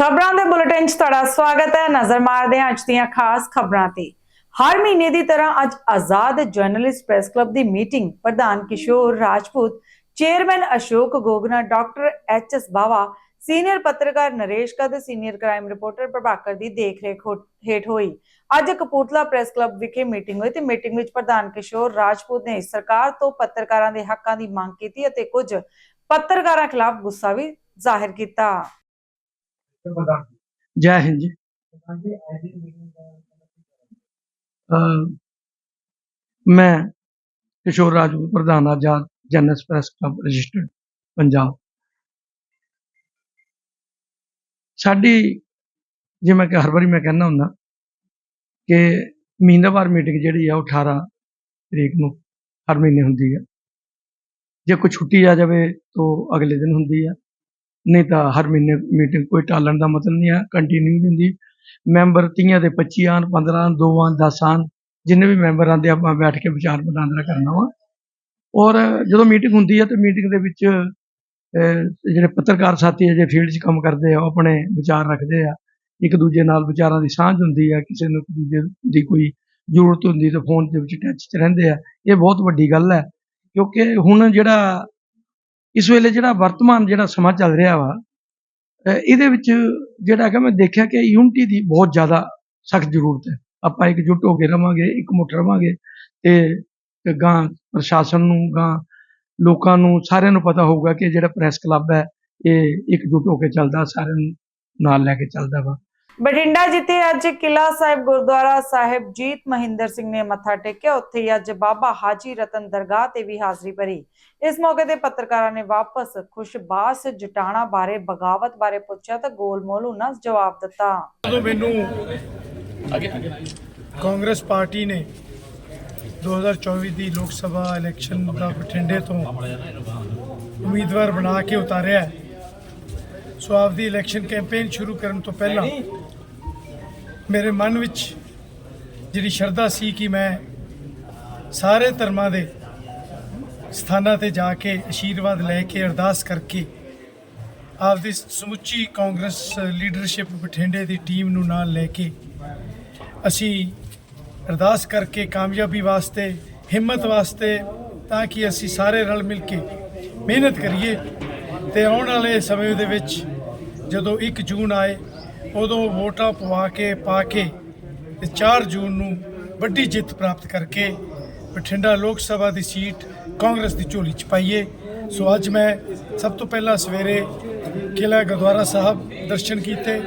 ਖਬਰਾਂ ਦੇ ਬੁਲੇਟਿਨ 'ਚ ਤੁਹਾਡਾ ਸਵਾਗਤ ਹੈ। ਨਜ਼ਰ ਮਾਰਦੇ ਹਾਂ ਅੱਜ ਦੀਆਂ ਖਾਸ ਖਬਰਾਂ ਤੇ। ਹਰ ਮਹੀਨੇ ਦੀ ਤਰ੍ਹਾਂ ਅੱਜ ਆਜ਼ਾਦ ਜਰਨਲਿਸਟ ਪ੍ਰੈਸ ਕਲੱਬ ਦੀ ਮੀਟਿੰਗ ਪ੍ਰਧਾਨ Kishore Rajput, chairman Ashok Gogna, doctor H S Bawa, senior ਪੱਤਰਕਾਰ ਨਰੇਸ਼ ਕਾ ਸੀਨੀਅਰ ਕ੍ਰਾਈਮ ਰਿਪੋਰਟਰ ਪ੍ਰਭਾਕਰ ਦੀ ਦੇਖਰੇਖ ਹੋ- ਹੇਠ ਹੋਈ। ਅੱਜ ਕਪੂਰਥਲਾ ਪ੍ਰੈਸ ਕਲੱਬ ਵਿਖੇ ਮੀਟਿੰਗ ਹੋਈ ਤੇ ਮੀਟਿੰਗ ਵਿੱਚ ਪ੍ਰਧਾਨ ਕਿਸ਼ੋਰ ਰਾਜਪੂਤ ਨੇ ਸਰਕਾਰ ਤੋਂ ਪੱਤਰਕਾਰਾਂ ਦੇ ਹੱਕਾਂ ਦੀ ਮੰਗ ਕੀਤੀ ਅਤੇ ਕੁਝ ਪੱਤਰਕਾਰਾਂ ਖਿਲਾਫ ਗੁੱਸਾ ਵੀ ਜ਼ਾਹਿਰ ਕੀਤਾ। ਜੈ ਹਿੰਦ ਜੀ। ਮੈਂ ਕਿਸ਼ੋਰ ਰਾਜਪੂਤ ਪ੍ਰਧਾਨ Azad general press club registered, Punjab. ਸਾਡੀ ਜਿਵੇਂ ਕਿ ਹਰ ਵਾਰੀ ਮੈਂ ਕਹਿੰਦਾ ਹੁੰਦਾ ਕਿ ਮਹੀਨਾਵਾਰ ਮੀਟਿੰਗ ਜਿਹੜੀ ਆ, ਉਹ 18 ਤਰੀਕ ਨੂੰ ਹਰ ਮਹੀਨੇ ਹੁੰਦੀ ਹੈ ਜੇ ਕੋਈ ਛੁੱਟੀ ਆ ਜਾਵੇ, ਤਾਂ ਅਗਲੇ ਦਿਨ ਹੁੰਦੀ ਆ। ਨਹੀਂ ਤਾਂ ਹਰ ਮਹੀਨੇ ਮੀਟਿੰਗ ਕੋਈ ਟਾਲਣ ਦਾ ਮਤਲਬ ਨਹੀਂ ਹੈ ਕੰਟੀਨਿਊ ਹੁੰਦੀ। ਮੈਂਬਰ 30 ਦੇ 25 ਆਣ 15 ਆਉਣ, ਦੋ ਆਉਣ 10 ਆਉਣ ਜਿੰਨੇ ਵੀ ਮੈਂਬਰ ਆਉਂਦੇ ਆ, ਆਪਾਂ ਬੈਠ ਕੇ ਵਿਚਾਰ ਵਟਾਂਦਰਾ ਕਰਨਾ ਵਾ। ਔਰ ਜਦੋਂ ਮੀਟਿੰਗ ਹੁੰਦੀ ਹੈ ਤੇ ਮੀਟਿੰਗ ਦੇ ਵਿੱਚ ਜਿਹੜੇ ਪੱਤਰਕਾਰ ਸਾਥੀ ਹੈ ਜੇ ਫੀਲਡ 'ਚ ਕੰਮ ਕਰਦੇ ਆ ਉਹ ਆਪਣੇ ਵਿਚਾਰ ਰੱਖਦੇ ਆ। ਇੱਕ ਦੂਜੇ ਨਾਲ ਵਿਚਾਰਾਂ ਦੀ ਸਾਂਝ ਹੁੰਦੀ ਹੈ ਕਿਸੇ ਨੂੰ ਇੱਕ ਦੂਜੇ ਦੀ ਕੋਈ ਜ਼ਰੂਰਤ ਹੁੰਦੀ ਤਾਂ ਫੋਨ ਦੇ ਵਿੱਚ ਟੱਚ 'ਚ ਰਹਿੰਦੇ ਆ। ਇਹ ਬਹੁਤ ਵੱਡੀ ਗੱਲ ਹੈ ਕਿਉਂਕਿ ਹੁਣ ਜਿਹੜਾ ਇਸ ਵੇਲੇ ਜਿਹੜਾ ਵਰਤਮਾਨ ਜਿਹੜਾ ਸਮਾਂ ਚੱਲ ਰਿਹਾ ਵਾ ਇਹਦੇ ਵਿੱਚ ਜਿਹੜਾ ਹੈਗਾ ਮੈਂ ਦੇਖਿਆ ਕਿ ਯੂਨਿਟੀ ਦੀ ਬਹੁਤ ਜ਼ਿਆਦਾ ਸਖਤ ਜ਼ਰੂਰਤ ਹੈ। ਆਪਾਂ ਇਕਜੁੱਟ ਹੋ ਕੇ ਰਵਾਂਗੇ ਇਕਮੁੱਠ ਰਵਾਂਗੇ ਤੇ ਗਾਂ ਪ੍ਰਸ਼ਾਸਨ ਨੂੰ, ਗਾਂ ਲੋਕਾਂ ਨੂੰ ਸਾਰਿਆਂ ਨੂੰ ਪਤਾ ਹੋਊਗਾ ਕਿ ਜਿਹੜਾ ਪ੍ਰੈਸ ਕਲੱਬ ਹੈ, ਇਹ ਇੱਕ ਇਕਜੁੱਟ ਹੋ ਕੇ ਚੱਲਦਾ, ਸਾਰਿਆਂ ਨੂੰ ਨਾਲ ਲੈ ਕੇ ਚੱਲਦਾ ਵਾ। ਬਠਿੰਡਾ ਜਿੱਥੇ ਅੱਜ ਕਿਲਾ ਸਾਹਿਬ ਗੁਰਦੁਆਰਾ ਸਾਹਿਬ ਜੀਤ ਮਹਿੰਦਰ ਸਿੰਘ ਨੇ ਮੱਥਾ ਟੇਕਿਆ ਉੱਥੇ ਹੀ ਅੱਜ ਬਾਬਾ ਹਾਜੀ ਰਤਨ ਦਰਗਾਹ ਤੇ ਵੀ ਹਾਜ਼ਰੀ ਭਰੀ ਇਸ ਮੌਕੇ ਤੇ ਪੱਤਰਕਾਰਾਂ ਨੇ ਵਾਪਸ ਖੁਸ਼ਬਾਸ ਜਟਾਣਾ ਬਾਰੇ ਬਗਾਵਤ ਬਾਰੇ ਪੁੱਛਿਆ ਤਾਂ ਗੋਲਮੋਲ ਉਹਨਾਂ ਜਵਾਬ ਦਿੱਤਾ ਜਦੋਂ ਮੈਨੂੰ ਕਾਂਗਰਸ ਪਾਰਟੀ ਨੇ 2024 ਦੀ ਲੋਕ ਸਭਾ ਇਲੈਕਸ਼ਨ ਦਾ ਬਠਿੰਡੇ ਤੋਂ ਉਮੀਦਵਾਰ ਬਣਾ ਕੇ ਉਤਾਰਿਆ ਹੈ। ਸੋ ਆਪਦੀ ਇਲੈਕਸ਼ਨ ਕੈਂਪੇਨ ਸ਼ੁਰੂ ਕਰਨ ਤੋਂ ਪਹਿਲਾਂ ਮੇਰੇ ਮਨ ਵਿੱਚ ਜਿਹੜੀ ਸ਼ਰਧਾ ਸੀ ਕਿ ਮੈਂ ਸਾਰੇ ਧਰਮਾਂ ਦੇ ਸਥਾਨਾਂ ਤੇ ਜਾ ਕੇ ਅਸ਼ੀਰਵਾਦ ਲੈ ਕੇ ਅਰਦਾਸ ਕਰਕੇ ਆਪਦੀ ਸਮੁੱਚੀ ਕਾਂਗਰਸ ਲੀਡਰਸ਼ਿਪ ਬਠਿੰਡੇ ਦੀ ਟੀਮ ਨੂੰ ਨਾਲ ਲੈ ਕੇ ਅਸੀਂ ਅਰਦਾਸ ਕਰਕੇ ਕਾਮਯਾਬੀ ਵਾਸਤੇ, ਹਿੰਮਤ ਵਾਸਤੇ ਤਾਂ ਕਿ ਅਸੀਂ ਸਾਰੇ ਰਲ ਮਿਲ ਕੇ ਮਿਹਨਤ ਕਰੀਏ ਤੇ ਆਉਣ ਵਾਲੇ ਸਮੇਂ ਦੇ ਵਿੱਚ ਜਦੋਂ 1 ਜੂਨ ਆਏ ਉਦੋਂ ਵੋਟਾਂ ਪਵਾ ਕੇ, ਪਾ ਕੇ ਤੇ 4 ਜੂਨ ਨੂੰ ਵੱਡੀ ਜਿੱਤ ਪ੍ਰਾਪਤ ਕਰਕੇ ਬਠਿੰਡਾ ਲੋਕ ਸਭਾ ਦੀ ਸੀਟ ਕਾਂਗਰਸ ਦੀ ਝੋਲੀ 'ਚ ਪਾਈਏ। ਸੋ ਅੱਜ ਮੈਂ ਸਭ ਤੋਂ ਪਹਿਲਾਂ ਸਵੇਰੇ ਕਿਲ੍ਹਾ ਗੁਰਦੁਆਰਾ ਸਾਹਿਬ ਦਰਸ਼ਨ ਕੀਤੇ।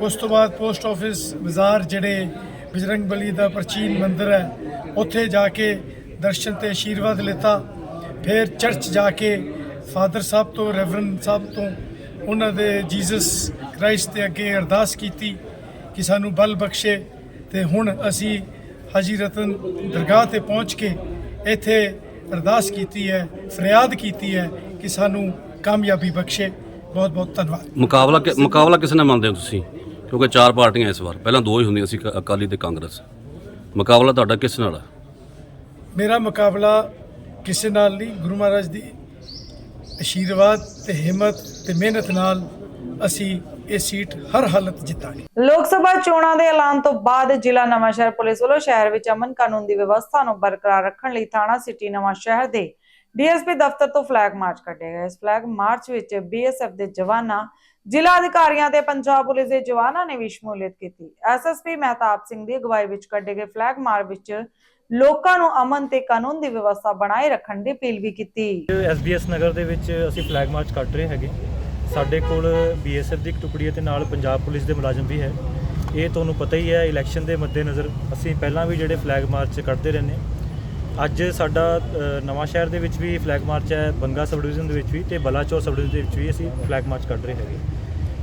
ਉਸ ਤੋਂ ਬਾਅਦ ਪੋਸਟ ਆਫਿਸ ਬਾਜ਼ਾਰ ਜਿਹੜੇ ਬਜਰੰਗ ਬਲੀ ਦਾ ਪ੍ਰਾਚੀਨ ਮੰਦਿਰ ਹੈ, ਉੱਥੇ ਜਾ ਕੇ ਦਰਸ਼ਨ ਤੇ ਆਸ਼ੀਰਵਾਦ ਲਿੱਤਾ। ਫਿਰ ਚਰਚ ਜਾ ਕੇ ਫਾਦਰ ਸਾਹਿਬ ਤੋਂ ਰੈਵਰਨ ਸਾਹਿਬ ਤੋਂ ਉਹਨਾਂ ਦੇ ਜੀਸਸ ਕ੍ਰਾਈਸਟ ਦੇ ਅੱਗੇ ਅਰਦਾਸ ਕੀਤੀ ਕਿ ਸਾਨੂੰ ਬਲ ਬਖਸ਼ੇ ਤੇ ਹੁਣ ਅਸੀਂ ਹਾਜੀ ਰਤਨ ਦਰਗਾਹ ਤੇ ਪਹੁੰਚ ਕੇ ਇੱਥੇ ਅਰਦਾਸ ਕੀਤੀ ਹੈ ਫਰਿਆਦ ਕੀਤੀ ਹੈ ਕਿ ਸਾਨੂੰ ਕਾਮਯਾਬੀ ਬਖਸ਼ੇ। ਬਹੁਤ ਬਹੁਤ ਧੰਨਵਾਦ। ਮੁਕਾਬਲਾ ਕਿ- ਮੁਕਾਬਲਾ ਕਿਸ ਨਾਲ ਮੰਨਦੇ ਹੋ ਤੁਸੀਂ? ਕਿਉਂਕਿ ਚਾਰ ਪਾਰਟੀਆਂ ਇਸ ਵਾਰ। ਪਹਿਲਾਂ ਦੋ ਹੀ ਹੁੰਦੀਆਂ ਸੀ ਕ- ਅਕਾਲੀ ਤੇ ਕਾਂਗਰਸ। ਮੁਕਾਬਲਾ ਤੁਹਾਡਾ ਕਿਸ ਨਾਲ ਮੇਰਾ ਮੁਕਾਬਲਾ ਕਿਸੇ ਨਾਲ ਨਹੀਂ ਗੁਰੂ ਮਹਾਰਾਜ ਦੀ ਆਸ਼ੀਰਵਾਦ ਤੇ ਹਿੰਮਤ ਤੇ ਮਿਹਨਤ ਨਾਲ ਅਸੀਂ ਇਹ ਸੀਟ ਹਰ ਹਾਲਤ ਜਿੱਤਾਂਗੇ। ਲੋਕ ਸਭਾ ਚੋਣਾਂ ਦੇ ਐਲਾਨ ਤੋਂ ਬਾਅਦ ਜ਼ਿਲ੍ਹਾ ਨਵਾਂਸ਼ਹਿਰ ਪੁਲਿਸ ਵੱਲੋਂ ਸ਼ਹਿਰ ਵਿੱਚ ਅਮਨ ਕਾਨੂੰਨ ਦੀ ਵਿਵਸਥਾ ਨੂੰ ਬਰਕਰਾਰ ਰੱਖਣ ਲਈ ਥਾਣਾ ਸਿਟੀ ਨਵਾਂਸ਼ਹਿਰ ਦੇ ਡੀਐਸਪੀ ਦਫ਼ਤਰ ਤੋਂ ਫਲੈਗ ਮਾਰਚ ਕੱਢਿਆ ਗਿਆ। ਇਸ ਫਲੈਗ ਮਾਰਚ ਵਿੱਚ ਬੀਐਸਐਫ ਦੇ ਜਵਾਨਾਂ, ਜ਼ਿਲ੍ਹਾ ਅਧਿਕਾਰੀਆਂ ਤੇ ਪੰਜਾਬ ਪੁਲਿਸ ਦੇ ਜਵਾਨਾਂ ਨੇ ਵੀ ਸ਼ਮੂਲੀਅਤ ਕੀਤੀ। ਐਸਐਸਪੀ ਮਹਿਤਾਬ ਸਿੰਘ ਦੀ ਅਗਵਾਈ ਵਿੱਚ ਕੱਢੇ ਗਏ ਫਲੈਗ ਮਾਰਚ ਵਿੱਚ ਲੋਕਾਂ ਨੂੰ ਅਮਨ ਤੇ ਕਾਨੂੰਨ ਦੀ ਵਿਵਸਥਾ ਬਣਾਏ ਰੱਖਣ ਦੀ ਅਪੀਲ ਵੀ ਕੀਤੀ। ਐਸਬੀਐਸ ਨਗਰ ਦੇ ਵਿੱਚ ਅਸੀਂ ਫਲੈਗ ਮਾਰਚ ਕੱਢ ਰਹੇ ਹੈਗੇ। ਸਾਡੇ ਕੋਲ ਬੀਐਸਐਫ ਦੀ ਇੱਕ ਟੁਕੜੀ ਹੈ ਤੇ ਨਾਲ ਪੰਜਾਬ ਪੁਲਿਸ ਦੇ ਮੁਲਾਜ਼ਮ ਵੀ ਹੈ। ਇਹ ਤੁਹਾਨੂੰ ਪਤਾ ਹੀ ਹੈ, ਇਲੈਕਸ਼ਨ ਦੇ ਮੱਦੇਨਜ਼ਰ ਅਸੀਂ ਪਹਿਲਾਂ ਵੀ ਜਿਹੜੇ ਫਲੈਗ ਮਾਰਚ ਕੱਢਦੇ ਰਹਿੰਦੇ ਹਾਂ। ਅੱਜ ਸਾਡਾ ਨਵਾਂ ਸ਼ਹਿਰ ਦੇ ਵਿੱਚ ਵੀ ਫਲੈਗ ਮਾਰਚ ਹੈ, ਬੰਗਾ ਸਬ ਡਿਵੀਜ਼ਨ ਦੇ ਵਿੱਚ ਵੀ ਤੇ ਬਲਾਚੌਰ ਸਬ ਡਿਵੀਜ਼ਨ ਦੇ ਵਿੱਚ ਵੀ ਅਸੀਂ ਫਲੈਗ ਮਾਰਚ ਕੱਢ ਰਹੇ ਹੈਗੇ।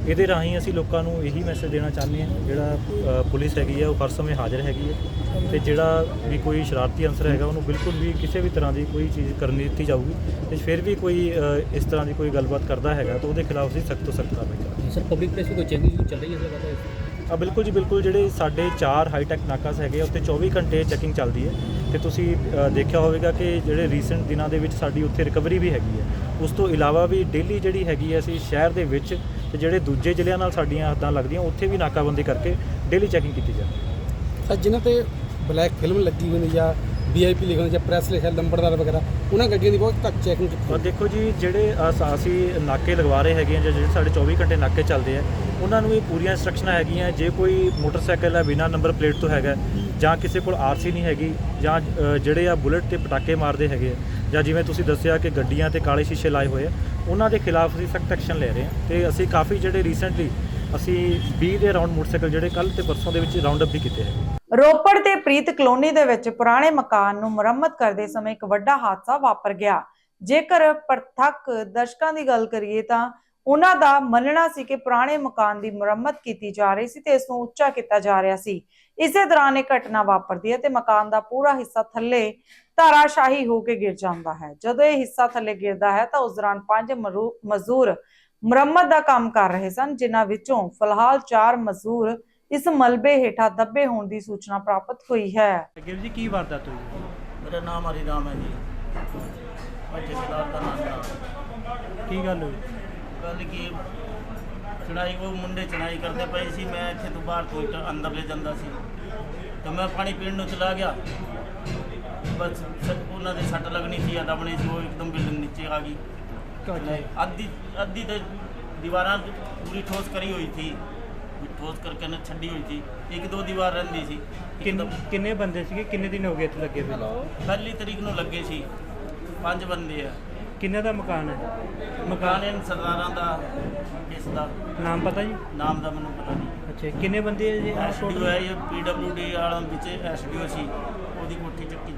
ਇਹਦੇ ਰਾਹੀਂ ਅਸੀਂ ਲੋਕਾਂ ਨੂੰ ਇਹੀ ਮੈਸੇਜ ਦੇਣਾ ਚਾਹੁੰਦੇ ਹਾਂ ਜਿਹੜਾ ਪੁਲਿਸ ਹੈਗੀ ਹੈ ਉਹ ਹਰ ਸਮੇਂ ਹਾਜ਼ਰ ਹੈਗੀ ਹੈ ਤੇ ਜਿਹੜਾ ਵੀ ਕੋਈ ਸ਼ਰਾਰਤੀ ਅੰਸਰ ਹੈਗਾ ਉਹਨੂੰ ਬਿਲਕੁਲ ਵੀ ਕਿਸੇ ਵੀ ਤਰ੍ਹਾਂ ਦੀ ਕੋਈ ਚੀਜ਼ ਕਰਨ ਨਹੀਂ ਦਿੱਤੀ ਜਾਊਗੀ ਤੇ ਫਿਰ ਵੀ ਕੋਈ ਇਸ ਤਰ੍ਹਾਂ ਦੀ ਕੋਈ ਗੱਲਬਾਤ ਕਰਦਾ ਹੈਗਾ ਤਾਂ ਉਹਦੇ ਖਿਲਾਫ ਅਸੀਂ ਸਖਤ ਤੋਂ ਸਖਤ ਕਾਰਵਾਈ ਕਰਾਂਗੇ। ਸਰ ਪਬਲਿਕ ਪਲੇਸ ਕੋਈ ਚੈਕਿੰਗ ਚੱਲ ਰਹੀ ਹੈ ਸਰ ਪਤਾ ਆ ਬਿਲਕੁਲ ਜੀ ਬਿਲਕੁਲ ਜਿਹੜੇ ਸਾਡੇ ਚਾਰ ਹਾਈਟੈਕ ਨਾਕਾਸ ਹੈਗੇ ਉੱਥੇ 24 ਘੰਟੇ ਚੈਕਿੰਗ ਚੱਲਦੀ ਹੈ ਤੇ ਤੁਸੀਂ ਦੇਖਿਆ ਹੋਵੇਗਾ ਕਿ ਜਿਹੜੇ ਰੀਸੈਂਟ ਦਿਨਾਂ ਦੇ ਵਿੱਚ ਸਾਡੀ ਉੱਥੇ ਰਿਕਵਰੀ ਵੀ ਹੈਗੀ ਹੈ। ਉਸ ਤੋਂ ਇਲਾਵਾ ਵੀ ਡੇਲੀ ਜਿਹੜੀ ਹੈਗੀ ਹੈ ਅਸੀਂ ਸ਼ਹਿਰ ਦੇ ਵਿੱਚ ਤੇ ਜਿਹੜੇ ਦੂਜੇ ਜ਼ਿਲ੍ਹਿਆਂ ਨਾਲ ਸਾਡੀਆਂ ਹੱਦਾਂ ਲੱਗਦੀਆਂ ਉੱਥੇ ਵੀ ਨਾਕਾਬੰਦੀ ਕਰਕੇ ਡੇਲੀ ਚੈਕਿੰਗ ਕੀਤੀ ਜਾਂਦੀ ਤਾਂ ਜਿਨ੍ਹਾਂ ਤੇ ਬਲੈਕ ਫਿਲਮ ਲੱਗੀ ਹੋਈ ਜਾਂ ਵੀਆਈਪੀ ਲਿਖੇ ਹੋਏ ਜਾਂ ਪ੍ਰੈਸ ਲਿਖਿਆ ਨੰਬਰਦਾਰ ਵਗੈਰਾ ਉਹਨਾਂ ਗੱਡੀਆਂ ਦੀ ਬਹੁਤ ਘੱਟ ਚੈਕਿੰਗ ਕੀਤੀ ਦੇਖੋ ਜੀ ਜਿਹੜੇ ਅਸ- ਨਾਕੇ ਲਗਵਾ ਰਹੇ ਹੈਗੇ ਆ ਜਾਂ ਜਿਹੜੇ ਸਾਡੇ 24 ਘੰਟੇ ਨਾਕੇ ਚੱਲਦੇ ਆ ਉਹਨਾਂ ਨੂੰ ਇਹ ਪੂਰੀਆਂ ਇੰਸਟਰਕਸ਼ਨਾਂ ਹੈਗੀਆਂ। ਜੇ ਕੋਈ ਮੋਟਰਸਾਈਕਲ ਹੈ ਬਿਨਾ ਨੰਬਰ ਪਲੇਟ ਤੋਂ ਹੈਗਾ ਜਾਂ ਕਿਸੇ ਕੋਲ ਆਰਸੀ ਨਹੀਂ ਹੈਗੀ ਜਾਂ ਜਿਹੜੇ ਆ ਬੁਲਟ ਤੇ ਪਟਾਕੇ ਮਾਰਦੇ ਹੈਗੇ ਜਾਂ ਜਿਵੇਂ ਤੁਸੀਂ ਦੱਸਿਆ ਕਿ ਗੱਡੀਆਂ ਤੇ ਕਾਲੇ ਸ਼ੀਸ਼ੇ ਲਾਏ ਹੋਏ ਆ ਉਹਨਾਂ ਦੇ ਖਿਲਾਫ ਅਸੀਂ ਸਖਤ ਐਕਸ਼ਨ ਲੈ ਰਹੇ ਹਾਂ ਤੇ ਅਸੀਂ ਕਾਫੀ ਜਿਹੜੇ ਰੀਸੈਂਟਲੀ ਅਸੀਂ 20 ਦੇ ਅਰਾਊਂਡ ਮੋਟਰਸਾਈਕਲ ਜਿਹੜੇ ਕੱਲ ਤੇ ਪਰਸੋਂ ਦੇ ਵਿੱਚ ਰਾਉਂਡ ਅਪ ਵੀ ਕੀਤੇ ਹੈ ਰੋਪੜ ਤੇ ਪ੍ਰੀਤ ਕਲੋਨੀ ਦੇ ਵਿੱਚ ਪੁਰਾਣੇ ਮਕਾਨ ਨੂੰ ਮੁਰੰਮਤ ਕਰਦੇ ਸਮੇਂ ਇੱਕ ਵੱਡਾ ਹਾਦਸਾ ਵਾਪਰ ਗਿਆ। ਜੇਕਰ ਪ੍ਰਤੱਖ ਦਰਸ਼ਕਾਂ ਦੀ ਗੱਲ ਕਰੀਏ ਤਾਂ ਉਹਨਾਂ ਦਾ ਮੰਨਣਾ ਸੀ ਕਿ ਪੁਰਾਣੇ ਮਕਾਨ ਦੀ ਮੁਰੰਮਤ ਕੀਤੀ ਜਾ ਰਹੀ ਸੀ ਤੇ ਇਸ ਨੂੰ ਉੱਚਾ ਕੀਤਾ ਜਾ ਰਿਹਾ ਸੀ। ਇਸੇ ਦੌਰਾਨ ਇਹ ਘਟਨਾ ਵਾਪਰਦੀ ਹੈ ਤੇ ਮਕਾਨ ਦਾ ਪੂਰਾ ਹਿੱਸਾ ਥੱਲੇ ਧਾਰਾਸ਼ਾਹੀ ਹੋ ਕੇ ਗਿਰ ਜਾਂਦਾ ਹੈ। ਜਦੋਂ ਇਹ ਹਿੱਸਾ ਥੱਲੇ ਗਿਰਦਾ ਹੈ ਤਾਂ ਉਸ ਦੌਰਾਨ ਪੰਜ ਮਜ਼ਦੂਰ ਮੁਰੰਮਤ ਦਾ ਕੰਮ ਕਰ ਰਹੇ ਸਨ ਜਿਨ੍ਹਾਂ ਵਿੱਚੋਂ ਫਿਲਹਾਲ 4 ਮਜ਼ਦੂਰ ਇਸ ਮਲਬੇ ਹੇਠਾਂ ਦੱਬੇ ਹੋਣ ਦੀ ਸੂਚਨਾ ਪ੍ਰਾਪਤ ਹੋਈ ਹੈ। ਗਿਰ ਜੀ ਕੀ ਵਾਰਦਾਤ ਹੋਈ ਮੇਰਾ ਨਾਮ ਹਰੀਰਾਮ ਹੈ ਜੀ। ਮੈਂ ਠੇਕੇਦਾਰ ਦਾ ਨਾਮ ਹੈ। ਕੀ ਗੱਲ ਹੋਈ? ਗੱਲ ਕੀ ਚੜਾਈ ਉਹ ਮੁੰਡੇ ਚੜਾਈ ਕਰਦੇ ਪਏ ਸੀ। ਮੈਂ ਇੱਥੇ ਤੋਂ ਬਾਹਰ ਤੋਂ ਅੰਦਰ ਲੈ ਜਾਂਦਾ ਸੀ। ਤੇ ਮੈਂ ਪਾਣੀ ਪੀਣ ਨੂੰ ਚਲਾ ਗਿਆ। ਬਸ ਸ- ਉਹਨਾਂ ਦੇ ਸੱਟ ਲੱਗਣੀ ਸੀ ਜਾਂ ਦਬਣੀ ਸੀ ਉਹ ਇੱਕਦਮ ਬਿਲਡਿੰਗ ਨੀਚੇ ਆ ਗਈ। ਅੱਧੀ ਅੱਧੀ ਤੇ ਦੀਵਾਰਾਂ ਪੂਰੀ ਠੋਸ ਕਰੀ ਹੋਈ ਸੀ। ਠੋਸ ਕਰਕੇ ਨਾ ਛੱਡੀ ਹੋਈ ਸੀ। ਇੱਕ ਦੋ ਦੀਵਾਰ ਰਹਿੰਦੀ ਸੀ। ਇੱਕਦਮ ਕਿੰਨੇ ਬੰਦੇ ਸੀਗੇ? ਕਿੰਨੇ ਦਿਨ ਹੋ ਗਏ ਇੱਥੇ ਲੱਗੇ ਹੋਏ? ਪਹਿਲੀ ਤਰੀਕ ਨੂੰ ਲੱਗੇ ਸੀ। ਪੰਜ ਬੰਦੇ ਆ। ਕਿੰਨੇ ਦਾ ਮਕਾਨ ਹੈ? ਮਕਾਨ ਇਹਨਾਂ ਸਰਦਾਰਾਂ ਦਾ ਇਸ ਦਾ। ਨਾਮ ਪਤਾ ਜੀ? ਨਾਮ ਦਾ ਮੈਨੂੰ ਪਤਾ ਨਹੀਂ। ਅੱਛਾ ਕਿੰਨੇ ਬੰਦੇ ਹੈ ਜੀ? ਐਸਡੀਓ ਹੈ ਇਹ ਪੀਡਬਲਯੂਡੀ ਵਾਲਾ ਵਿੱਚ ਐਸਡੀਓ ਸੀ। ਉਹਦੀ ਕੋਠੀ ਚੱਕੀ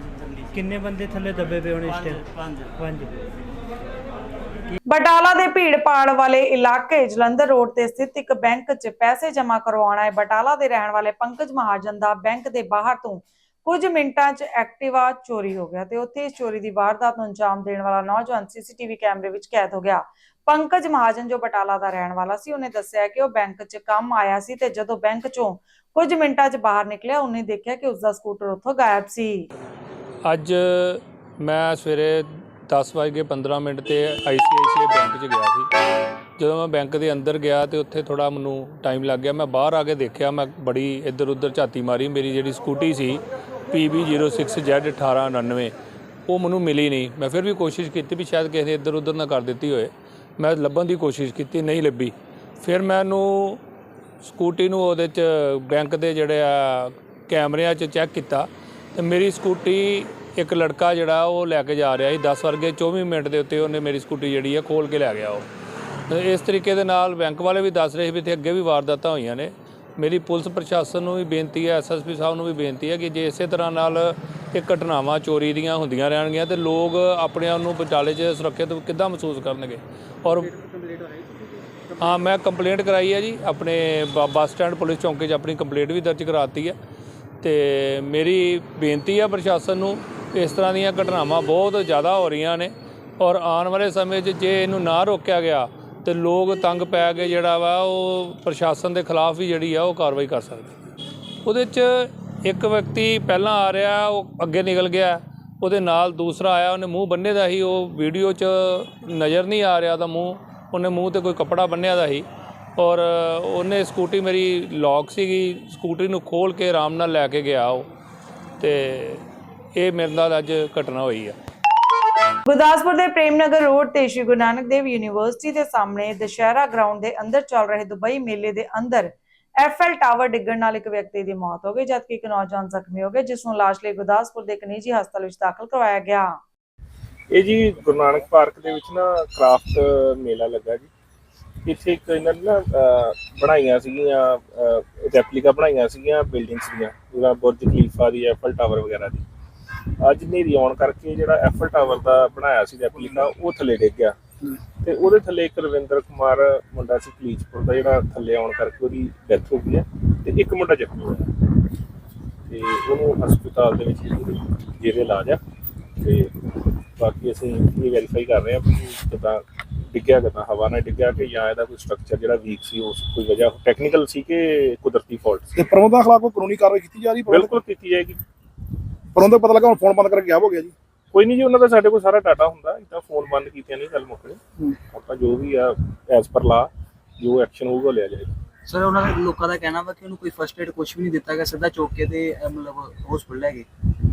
ਕਿੰਨੇ ਬੰਦੇ ਥੱਲੇ ਦੱਬੇ ਪਏ ਹੋਣੇ ਇਸ ਟਾਈਮ ਪੰਜ। ਪੰਜ। ਬਟਾਲਾ ਦੇ ਭੀੜ-ਭਾੜ ਵਾਲੇ ਇਲਾਕੇ ਜਲੰਧਰ ਰੋਡ ਤੇ ਸਥਿਤ ਇੱਕ ਬੈਂਕ 'ਚ ਪੈਸੇ ਜਮ੍ਹਾਂ ਕਰਵਾਉਣਾ ਹੈ ਬਟਾਲਾ ਦੇ ਰਹਿਣ ਵਾਲੇ ਪੰਕਜ ਮਹਾਜਨ ਦਾ ਬੈਂਕ ਦੇ ਬਾਹਰ ਤੋਂ ਕੁਝ ਮਿੰਟਾਂ 'ਚ ਐਕਟਿਵਾ ਚੋਰੀ ਹੋ ਗਿਆ ਤੇ ਉੱਥੇ ਇਸ ਚੋਰੀ ਦੀ ਵਾਰਦਾਤ ਨੂੰ ਅੰਜਾਮ ਦੇਣ ਵਾਲਾ ਨੌਜਵਾਨ ਸੀਸੀਟੀਵੀ ਕੈਮਰੇ ਵਿੱਚ ਕੈਦ ਹੋ ਗਿਆ। ਪੰਕਜ ਮਹਾਜਨ ਜੋ ਬਟਾਲਾ ਦਾ ਰਹਿਣ ਵਾਲਾ ਸੀ ਉਹਨੇ ਦੱਸਿਆ ਕਿ ਉਹ ਬੈਂਕ 'ਚ ਕੰਮ ਆਇਆ ਸੀ ਤੇ ਜਦੋਂ ਬੈਂਕ 'ਚੋਂ ਕੁਝ ਮਿੰਟਾਂ 'ਚ ਬਾਹਰ ਨਿਕਲਿਆ ਉਹਨੇ ਦੇਖਿਆ ਕਿ ਉਸ ਦਾ ਸਕੂਟਰ ਉੱਥੋਂ ਗਾਇਬ ਸੀ। ਅੱਜ ਮੈਂ ਸਵੇਰੇ 10:15 ਮਿੰਟ ਤੇ ICICI ਬੈਂਕ 'ਚ ਗਿਆ ਸੀ। ਜਦੋਂ ਮੈਂ ਬੈਂਕ ਦੇ ਅੰਦਰ ਗਿਆ ਤੇ ਉੱਥੇ ਥੋੜਾ ਮੈਨੂੰ ਟਾਈਮ ਲੱਗ ਗਿਆ। ਮੈਂ ਬਾਹਰ ਆ ਕੇ ਦੇਖਿਆ, ਮੈਂ ਬੜੀ ਇੱਧਰ ਉੱਧਰ ਝਾਤੀ ਮਾਰੀ। ਮੇਰੀ ਜਿਹੜੀ ਸਕੂਟੀ ਸੀ PB06Z1899 ਉਹ ਮੈਨੂੰ ਮਿਲੀ ਨਹੀਂ। ਮੈਂ ਫਿਰ ਵੀ ਕੋਸ਼ਿਸ਼ ਕੀਤੀ ਵੀ ਸ਼ਾਇਦ ਕਿਸੇ ਨੇ ਇੱਧਰ ਉੱਧਰ ਨਾ ਕਰ ਦਿੱਤੀ ਹੋਏ ਮੈਂ ਲੱਭਣ ਦੀ ਕੋਸ਼ਿਸ਼ ਕੀਤੀ, ਨਹੀਂ ਲੱਭੀ। ਫਿਰ ਮੈਨੂੰ ਸਕੂਟੀ ਨੂੰ ਉਹਦੇ ਚ ਬੈਂਕ ਦੇ ਜਿਹੜੇ ਆ ਕੈਮਰਿਆਂ 'ਚ ਚੈੱਕ ਕੀਤਾ। ਤੇ ਮੇਰੀ ਸਕੂਟੀ ਇੱਕ ਲੜਕਾ ਜਿਹੜਾ ਉਹ ਲੈ ਕੇ ਜਾ ਰਿਹਾ ਸੀ 10 ਵਰਗੇ 24 ਮਿੰਟ ਦੇ ਉੱਤੇ ਉਹਨੇ ਮੇਰੀ ਸਕੂਟੀ ਜਿਹੜੀ ਆ ਖੋਲ ਕੇ ਲੈ ਗਿਆ ਉਹ। ਤੇ ਇਸ ਤਰੀਕੇ ਦੇ ਨਾਲ ਬੈਂਕ ਵਾਲੇ ਵੀ ਦੱਸ ਰਹੇ ਸੀ ਵੀ ਇੱਥੇ ਅੱਗੇ ਵੀ ਵਾਰਦਾਤਾਂ ਹੋਈਆਂ ਨੇ। ਮੇਰੀ ਪੁਲਿਸ ਪ੍ਰਸ਼ਾਸਨ ਨੂੰ ਵੀ ਬੇਨਤੀ ਹੈ ਐਸਐਸਪੀ ਸਾਹਿਬ ਨੂੰ ਵੀ ਬੇਨਤੀ ਹੈ ਕਿ ਜੇ ਇਸੇ ਤਰ੍ਹਾਂ ਨਾਲ ਇਹ ਘਟਨਾਵਾਂ ਚੋਰੀ ਦੀਆਂ ਹੁੰਦੀਆਂ ਰਹਿਣਗੀਆਂ ਤੇ ਲੋਕ ਆਪਣੇ ਆਪ ਨੂੰ ਬਚਾਲੇ 'ਚ ਸੁਰੱਖਿਅਤ ਕਿੱਦਾਂ ਮਹਿਸੂਸ ਕਰਨਗੇ? ਔਰ ਹਾਂ, ਮੈਂ ਕੰਪਲੇਂਟ ਕਰਾਈ ਹੈ ਜੀ, ਆਪਣੇ ਬ- ਬੱਸ ਸਟੈਂਡ ਪੁਲਿਸ ਚੌਂਕੇ 'ਚ ਆਪਣੀ ਕੰਪਲੇਂਟ ਵੀ ਦਰਜ ਕਰਾਤੀ ਹੈ। ਤੇ ਮੇਰੀ ਬੇਨਤੀ ਆ ਪ੍ਰਸ਼ਾਸਨ ਨੂੰ, ਇਸ ਤਰ੍ਹਾਂ ਦੀਆਂ ਘਟਨਾਵਾਂ ਬਹੁਤ ਜ਼ਿਆਦਾ ਹੋ ਰਹੀਆਂ ਨੇ ਔਰ ਆਉਣ ਵਾਲੇ ਸਮੇਂ 'ਚ ਜੇ ਇਹਨੂੰ ਨਾ ਰੋਕਿਆ ਗਿਆ ਤੇ ਲੋਕ ਤੰਗ ਪੈ ਕੇ ਜਿਹੜਾ ਵਾ ਉਹ ਪ੍ਰਸ਼ਾਸਨ ਦੇ ਖਿਲਾਫ ਵੀ ਜਿਹੜੀ ਆ ਉਹ ਕਾਰਵਾਈ ਕਰ ਸਕਦੇ ਉਹਦੇ 'ਚ ਇੱਕ ਵਿਅਕਤੀ ਪਹਿਲਾਂ ਆ ਰਿਹਾ, ਉਹ ਅੱਗੇ ਨਿਕਲ ਗਿਆ, ਉਹਦੇ ਨਾਲ ਦੂਸਰਾ ਆਇਆ, ਉਹਨੇ ਮੂੰਹ ਬੰਨੇ ਦਾ ਸੀ, ਉਹ ਵੀਡੀਓ 'ਚ ਨਜ਼ਰ ਨਹੀਂ ਆ ਰਿਹਾ ਉਹਦਾ ਮੂੰਹ, ਉਹਨੇ ਮੂੰਹ ਤੇ ਕੋਈ ਕੱਪੜਾ ਬੰਨਿਆ ਦਾ ਸੀ। ਔਰ ਉਹਨੇ ਸਕੂਟੀ ਮੇਰੀ ਲੌਕ ਸੀਗੀ ਸਕੂਟਰੀ ਨੂੰ ਖੋਲ ਕੇ ਆਰਾਮ ਨਾਲ ਲੈ ਕੇ ਗਿਆ ਉਹ। ਤੇ ਇਹ ਮੇਰੇ ਨਾਲ ਅੱਜ ਘਟਨਾ ਹੋਈ ਆ। ਗੁਰਦਾਸਪੁਰ ਦੇ ਪ੍ਰੇਮਨਗਰ ਰੋਡ ਤੇ ਸ਼੍ਰੀ ਗੁਰੂ ਨਾਨਕ ਦੇਵ ਯੂਨੀਵਰਸਿਟੀ ਦੇ ਸਾਹਮਣੇ ਦੁਸ਼ਹਿਰਾ ਗਰਾਊਂਡ ਦੇ ਅੰਦਰ ਚੱਲ ਰਹੇ ਦੁਬਈ ਮੇਲੇ ਦੇ ਅੰਦਰ ਐਫਐਲ ਟਾਵਰ ਡਿੱਗਣ ਨਾਲ ਇੱਕ ਵਿਅਕਤੀ ਦੀ ਮੌਤ ਹੋ ਗਈ ਜਦਕਿ ਇੱਕ ਨੌਜਵਾਨ ਜ਼ਖਮੀ ਹੋ ਗਿਆ ਜਿਸ ਨੂੰ ਲਾਸ਼ ਲਈ ਗੁਰਦਾਸਪੁਰ ਦੇ ਇੱਕ ਨਿੱਜੀ ਹਸਪਤਾਲ ਵਿੱਚ ਦਾਖਲ ਕਰਵਾਇਆ ਗਿਆ। ਇਹ ਜੀ ਗੁਰੂ ਨਾਨਕ ਪਾਰਕ ਦੇ ਵਿੱਚ ਨਾ ਕ੍ਰਾਫਟ ਮੇਲਾ ਲੱਗਾ ਜੀ। ਇੱਥੇ ਇੱਕ ਇਹਨਾਂ ਨੇ ਨਾ ਅਹ, ਬਣਾਈਆਂ ਸੀਗੀਆਂ ਰੈਪਲੀਕਾ ਬਣਾਈਆਂ ਸੀਗੀਆਂ ਬਿਲਡਿੰਗਸ ਦੀਆਂ ਜਿਹੜਾ ਬੁਰਜ ਖਲੀਫਾ ਦੀ ਐਫਲ ਟਾਵਰ ਵਗੈਰਾ ਦੀ। ਅੱਜ ਹਨੇਰੀ ਆਉਣ ਕਰਕੇ ਜਿਹੜਾ ਐਫਲ ਟਾਵਰ ਦਾ ਬਣਾਇਆ ਸੀ ਰੈਪਲੀਕਾ ਉਹ ਥੱਲੇ ਡਿੱਗ ਗਿਆ। ਤੇ ਉਹਦੇ ਥੱਲੇ ਇੱਕ ਰਵਿੰਦਰ ਕੁਮਾਰ ਮੁੰਡਾ ਸੀ ਕਲੀਚਪੁਰ ਦਾ ਜਿਹੜਾ ਥੱਲੇ ਆਉਣ ਕਰਕੇ ਉਹਦੀ ਡੈਥ ਹੋ ਗਈ ਹੈ ਤੇ ਇੱਕ ਮੁੰਡਾ ਜ਼ਖਮੀ ਹੋਇਆ। ਤੇ ਉਹਨੂੰ ਹਸਪਤਾਲ ਦੇ ਵਿੱਚ ਜਿਹੜੇ ਇਲਾਜ ਆ। ਤੇ ਬਾਕੀ ਅਸੀਂ ਇਹ ਵੈਰੀਫਾਈ ਕਰ ਰਹੇ ਹਾਂ ਵੀ ਕਿੱਦਾਂ ਡਿੱਗਿਆ ਕਿੱਦਾਂ ਹਵਾ ਨਾਲ ਡਿੱਗਿਆ ਕਿ ਜਾਂ ਇਹਦਾ ਕੋਈ ਸਟਰਕਚਰ ਜਿਹੜਾ ਵੀਕ ਸੀ ਉਸ ਕੋਈ ਵਜ੍ਹਾ ਟੈਕਨੀਕਲ ਸੀ ਕਿ ਕੁਦਰਤੀ ਫਾਲਟ ਸੀ? ਤੇ ਪ੍ਰਬੰਧਕਾਂ ਖਿਲਾਫ ਕੋਈ ਕਾਨੂੰਨੀ ਕਾਰਵਾਈ ਕੀਤੀ ਜਾ ਰਹੀ ਹੈ? ਬਿਲਕੁਲ ਕੀਤੀ ਜਾਏਗੀ। ਪ੍ਰਬੰਧਕ ਪਤਾ ਲੱਗਾ ਹੁਣ ਫੋਨ ਬੰਦ ਕਰਕੇ ਗਿਆ ਹੋ ਗਿਆ ਜੀ? ਕੋਈ ਨਹੀਂ ਜੀ ਉਹਨਾਂ ਦਾ ਸਾਡੇ ਕੋਲ ਸਾਰਾ ਡਾਟਾ ਹੁੰਦਾ। ਇਦਾਂ ਫੋਨ ਬੰਦ ਕੀਤਿਆਂ ਨਹੀਂ ਗੱਲ ਮੁੱਕਣੀ। ਆਪਾਂ ਜੋ ਵੀ ਆ ਐਸ ਪਰ ਲਾ ਜੋ ਐਕਸ਼ਨ ਹੋਊਗਾ ਲਿਆ ਜਾਏਗਾ। ਸਰ ਉਹਨਾਂ ਦੇ ਲੋਕਾਂ ਦਾ ਕਹਿਣਾ ਵਾ ਕਿ ਉਹਨੂੰ ਕੋਈ ਫਰਸਟ ਏਡ ਕੁਝ ਵੀ ਨਹੀਂ ਦਿੱਤਾ ਗਿਆ ਸਿੱਧਾ ਚੁੱਕ ਕੇ ਤੇ ਅਹ, ਮਤਲਬ ਹਸਪੀਟਲ ਲੈ ਗਏ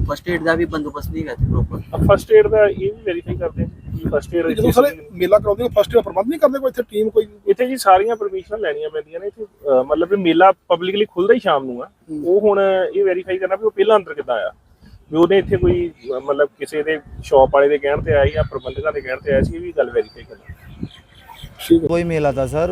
ਫਰਸਟ ਏਡ ਦਾ ਵੀ ਬੰਦੋਬਸਤ ਨਹੀਂ ਹੈਗਾ ਇੱਥੇ ਪ੍ਰੋਪਰ ਫਸਟ ਏਡ ਦਾ ਇਹ ਵੀ ਵੈਰੀਫਾਈ ਕਰਦੇ ਹਾਂ ਕਿ ਫਸਟ ਏਡ ਜਦੋਂ ਸਾਰੇ ਮੇਲਾ ਕਰਾਉਂਦੇ ਹੋ ਫਸਟ ਪ੍ਰਬੰਧ ਨਹੀਂ ਕਰਦੇ ਕੋਈ ਇੱਥੇ ਟੀਮ ਕੋਈ ਇੱਥੇ ਜੀ ਸਾਰੀਆਂ ਪਰਮਿਸ਼ਨਾਂ ਲੈਣੀਆਂ ਪੈਂਦੀਆਂ ਨੇ ਇੱਥੇ ਅਹ ਮਤਲਬ ਵੀ ਮੇਲਾ ਪਬਲਿਕਲੀ ਖੁੱਲਦਾ ਹੀ ਸ਼ਾਮ ਨੂੰ ਆ ਉਹ ਹੁਣ ਇਹ ਵੈਰੀਫਾਈ ਕਰਨਾ ਵੀ ਉਹ ਪਹਿਲਾਂ ਅੰਦਰ ਕਿੱਦਾਂ ਆਇਆ ਵੀ ਉਹਨੇ ਇੱਥੇ ਕੋਈ ਅਹ ਮਤਲਬ ਕਿਸੇ ਦੇ ਸ਼ਾਪ ਵਾਲੇ ਦੇ ਕਹਿਣ ਤੇ ਆਇਆ ਜਾਂ ਪ੍ਰਬੰਧਕਾਂ ਦੇ ਕਹਿਣ ਤੇ ਆਇਆ ਸੀ ਇਹ ਵੀ ਗੱਲ ਵੈਰੀਫਾਈ ਕਰਨਾ वही मेला था सर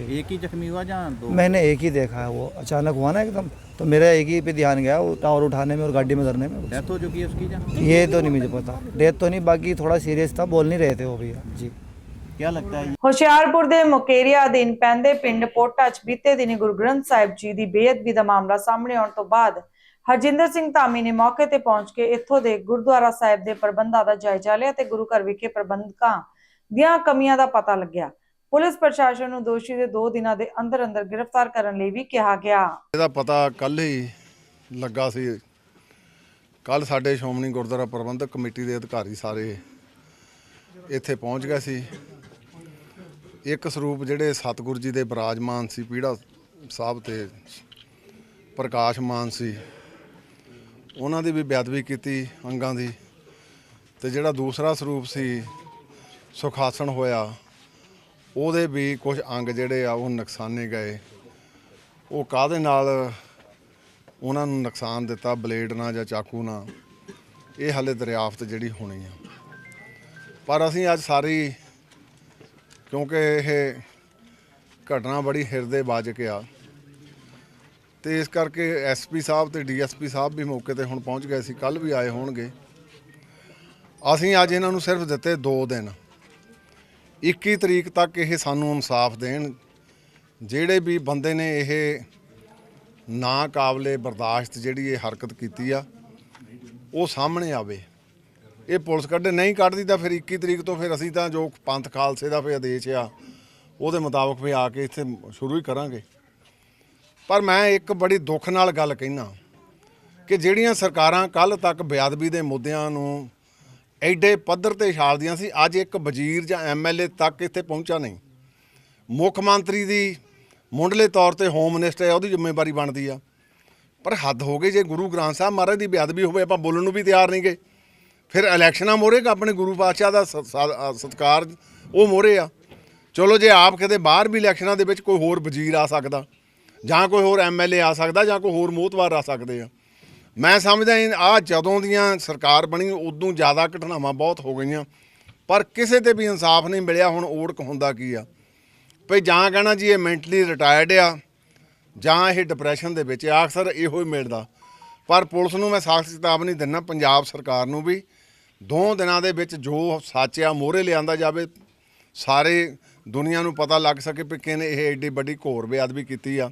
एक ही जख्मी हुआ जहाँ दो मैंने एक ही देखा है वो अचानक हुआ ना एकदम तो मेरा एक ही पे ध्यान गया वो टावर उठाने में और गाड़ी में धरने में डेथ हो चुकी है उसकी जहाँ ये तो नहीं मुझे पता डेथ तो नहीं बाकी थोड़ा सीरियस था बोल नहीं रहे थे वो भैया जी क्या लगता है ਹੁਸ਼ਿਆਰਪੁਰ ਦੇ ਮੁਕੇਰੀਆ ਅਧੀਨ ਪੈਂਦੇ ਪਿੰਡ ਪੋਟਾ 'ਚ ਬੀਤੇ ਦਿਨੀ ਗੁਰੂ ਗ੍ਰੰਥ ਸਾਹਿਬ ਜੀ ਦੀ ਬੇਅਦਬੀ ਦਾ ਮਾਮਲਾ ਸਾਹਮਣੇ ਆਉਣ ਤੋਂ ਬਾਅਦ ਹਰਜਿੰਦਰ ਸਿੰਘ ਧਾਮੀ ਨੇ ਮੌਕੇ ਤੇ ਪਹੁੰਚ ਕੇ ਇੱਥੋਂ ਦੇ ਗੁਰਦੁਆਰਾ ਸਾਹਿਬ ਦੇ ਪ੍ਰਬੰਧਾਂ ਦਾ ਜਾਇਜ਼ਾ ਲਿਆ ਤੇ ਗੁਰੂ ਘਰ ਵਿਖੇ ਪ੍ਰਬੰਧਕਾਂ ਦੀਆਂ ਕਮੀਆਂ ਦਾ ਪਤਾ ਲੱਗਿਆ ਪੁਲਿਸ ਪ੍ਰਸ਼ਾਸਨ ਨੂੰ ਦੋਸ਼ੀ ਦੇ 2 ਦਿਨਾਂ ਦੇ ਅੰਦਰ ਅੰਦਰ ਗ੍ਰਿਫਤਾਰ ਕਰਨ ਲਈ ਵੀ ਕਿਹਾ ਗਿਆ। ਇਹਦਾ ਪਤਾ ਕੱਲ ਹੀ ਲੱਗਾ ਸੀ। ਕੱਲ ਸਾਡੇ ਸ਼੍ਰੋਮਣੀ ਗੁਰਦੁਆਰਾ ਪ੍ਰਬੰਧਕ ਕਮੇਟੀ ਦੇ ਅਧਿਕਾਰੀ ਸਾਰੇ ਇੱਥੇ ਪਹੁੰਚ ਗਏ ਸੀ। ਇੱਕ ਸਰੂਪ ਜਿਹੜੇ ਸਤਿਗੁਰੂ ਜੀ ਦੇ ਬਿਰਾਜਮਾਨ ਸੀ, ਪੀੜਾ ਸਾਹਿਬ ਤੇ ਪ੍ਰਕਾਸ਼ ਮਾਨ ਸੀ, ਉਹਨਾਂ ਦੀ ਵੀ ਬੇਅਦਬੀ ਕੀਤੀ ਅੰਗਾਂ ਦੀ ਤੇ ਜਿਹੜਾ ਦੂਸਰਾ ਸਰੂਪ ਸੀ, ਸੁਖਾਸਣ ਹੋਇਆ ਉਹਦੇ ਵੀ ਕੁਝ ਅੰਗ ਜਿਹੜੇ ਆ ਉਹ ਨੁਕਸਾਨੇ ਗਏ। ਉਹ ਕਾਹਦੇ ਨਾਲ ਉਹਨਾਂ ਨੂੰ ਨੁਕਸਾਨ ਦਿੱਤਾ, ਬਲੇਡ ਨਾਲ ਜਾਂ ਚਾਕੂ ਨਾਲ? ਇਹ ਹਲੇ ਦਰਿਆਫਤ ਜਿਹੜੀ ਹੋਣੀ ਆ। ਪਰ ਅਸੀਂ ਅੱਜ ਸਾਰੀ, ਕਿਉਂਕਿ ਇਹ ਘਟਨਾ ਬੜੀ ਹਿਰਦੇ ਬਾਜਕ ਆ। ਤੇ ਇਸ ਕਰਕੇ ਐਸਪੀ ਸਾਹਿਬ ਤੇ ਡੀਐਸਪੀ ਸਾਹਿਬ ਵੀ ਮੌਕੇ ਤੇ ਹੁਣ ਪਹੁੰਚ ਗਏ ਸੀ ਕੱਲ ਵੀ ਆਏ ਹੋਣਗੇ। ਅਸੀਂ ਅੱਜ ਇਹਨਾਂ ਨੂੰ ਸਿਰਫ ਦਿੱਤੇ 2 ਦਿਨ। 21 ਤਰੀਕ ਤੱਕ ਇਹ ਸਾਨੂੰ ਇਨਸਾਫ ਦੇਣ। ਜਿਹੜੇ ਵੀ ਬੰਦੇ ਨੇ ਇਹ ਨਾ ਕਾਬਲੇ ਬਰਦਾਸ਼ਤ ਜਿਹੜੀ ਇਹ ਹਰਕਤ ਕੀਤੀ ਆ, ਉਹ ਸਾਹਮਣੇ ਆਵੇ। ਇਹ ਪੁਲਿਸ ਕੱਢੇ ਨਹੀਂ ਕੱਢਦੀ ਤਾਂ ਫਿਰ 21 ਤਰੀਕ ਤੋਂ ਫਿਰ ਅਸੀਂ ਤਾਂ ਜੋ ਪੰਥ ਖਾਲਸੇ ਦਾ ਫਿਰ ਆਦੇਸ਼ ਆ, ਉਹਦੇ ਮੁਤਾਬਕ ਫਿਰ ਆ ਕੇ ਇੱਥੇ ਸ਼ੁਰੂ ਹੀ ਕਰਾਂਗੇ। ਪਰ ਮੈਂ ਇੱਕ ਬੜੀ ਦੁੱਖ ਨਾਲ ਗੱਲ ਕਹਿਣਾ ਕਿ ਜਿਹੜੀਆਂ ਸਰਕਾਰਾਂ ਕੱਲ ਤੱਕ ਬੇਅਦਬੀ ਦੇ ਮੁੱਦਿਆਂ ਨੂੰ ਐਡੇ ਪੱਧਰ ਤੇ ਛਾਲਦੀਆਂ ਸੀ, ਅੱਜ ਇੱਕ ਵਜ਼ੀਰ ਜਾਂ ਐਮਐਲਏ ਤੱਕ ਇੱਥੇ ਪਹੁੰਚਾ ਨਹੀਂ। ਮੁੱਖ ਮੰਤਰੀ ਦੀ ਮੁੱਢਲੇ ਤੌਰ ਤੇ ਹੋਮ ਮਿਨਿਸਟਰ ਹੈ ਉਹਦੀ ਜ਼ਿੰਮੇਵਾਰੀ ਬਣਦੀ ਆ। ਪਰ ਹੱਦ ਹੋ ਗਈ ਜੇ ਗੁਰੂ ਗ੍ਰੰਥ ਸਾਹਿਬ ਮਹਾਰਾਜ ਦੀ ਬੇਅਦਬੀ ਹੋਵੇ, ਆਪਾਂ ਬੋਲਣ ਨੂੰ ਵੀ ਤਿਆਰ ਨਹੀਂ ਗਏ ਫਿਰ ਇਲੈਕਸ਼ਨਾਂ ਮੋਰੇਗਾ ਆਪਣੇ ਗੁਰੂ ਪਾਤਸ਼ਾਹ ਦਾ ਸ- ਸ- ਸਤਿਕਾਰ ਉਹ ਮੋਰੇ ਆ। ਚਲੋ ਜੇ ਆਪ ਕਿਤੇ ਬਾਹਰ ਵੀ ਇਲੈਕਸ਼ਨਾਂ ਦੇ ਵਿੱਚ ਕੋਈ ਹੋਰ ਵਜ਼ੀਰ ਆ ਸਕਦਾ, ਜਾਂ ਕੋਈ ਹੋਰ ਐਮਐਲਏ ਆ ਸਕਦਾ, ਜਾਂ ਕੋਈ ਹੋਰ ਮੋਹਤਵਾਰ ਆ ਸਕਦੇ ਆ। ਮੈਂ ਸਮਝਦਾ ਆ ਜਦੋਂ ਦੀਆਂ ਸਰਕਾਰ ਬਣੀ, ਉਦੋਂ ਜ਼ਿਆਦਾ ਘਟਨਾਵਾਂ ਬਹੁਤ ਹੋ ਗਈਆਂ। ਪਰ ਕਿਸੇ ਤੇ ਵੀ ਇਨਸਾਫ ਨਹੀਂ ਮਿਲਿਆ, ਹੁਣ ਓੜਕ ਹੁੰਦਾ ਕੀ ਆ? ਭਈ ਜਾਂ ਕਹਿਣਾ ਜੀ, ਇਹ ਮੈਂਟਲੀ ਰਿਟਾਇਰਡ ਆ, ਜਾਂ ਇਹ ਡਿਪਰੈਸ਼ਨ ਦੇ ਵਿੱਚ ਆ, ਅਕਸਰ ਇਹੋ ਹੀ ਮਿਲਦਾ। ਪਰ ਪੁਲਿਸ ਨੂੰ ਮੈਂ ਸਖਤ ਚੇਤਾਵਨੀ ਦਿੰਦਾ ਪੰਜਾਬ ਸਰਕਾਰ ਨੂੰ ਵੀ। ਦੋ ਦਿਨਾਂ ਦੇ ਵਿੱਚ ਜੋ ਸੱਚ ਆ, ਮੋਹਰੇ ਲਿਆਂਦਾ ਜਾਵੇ। ਸਾਰੇ ਦੁਨੀਆ ਨੂੰ ਪਤਾ ਲੱਗ ਸਕੇ ਕਿ ਕਿਨੇ ਇਹ ਏਡੀ ਵੱਡੀ ਘੋਰ ਬੇਅਦਬੀ ਕੀਤੀ ਆ।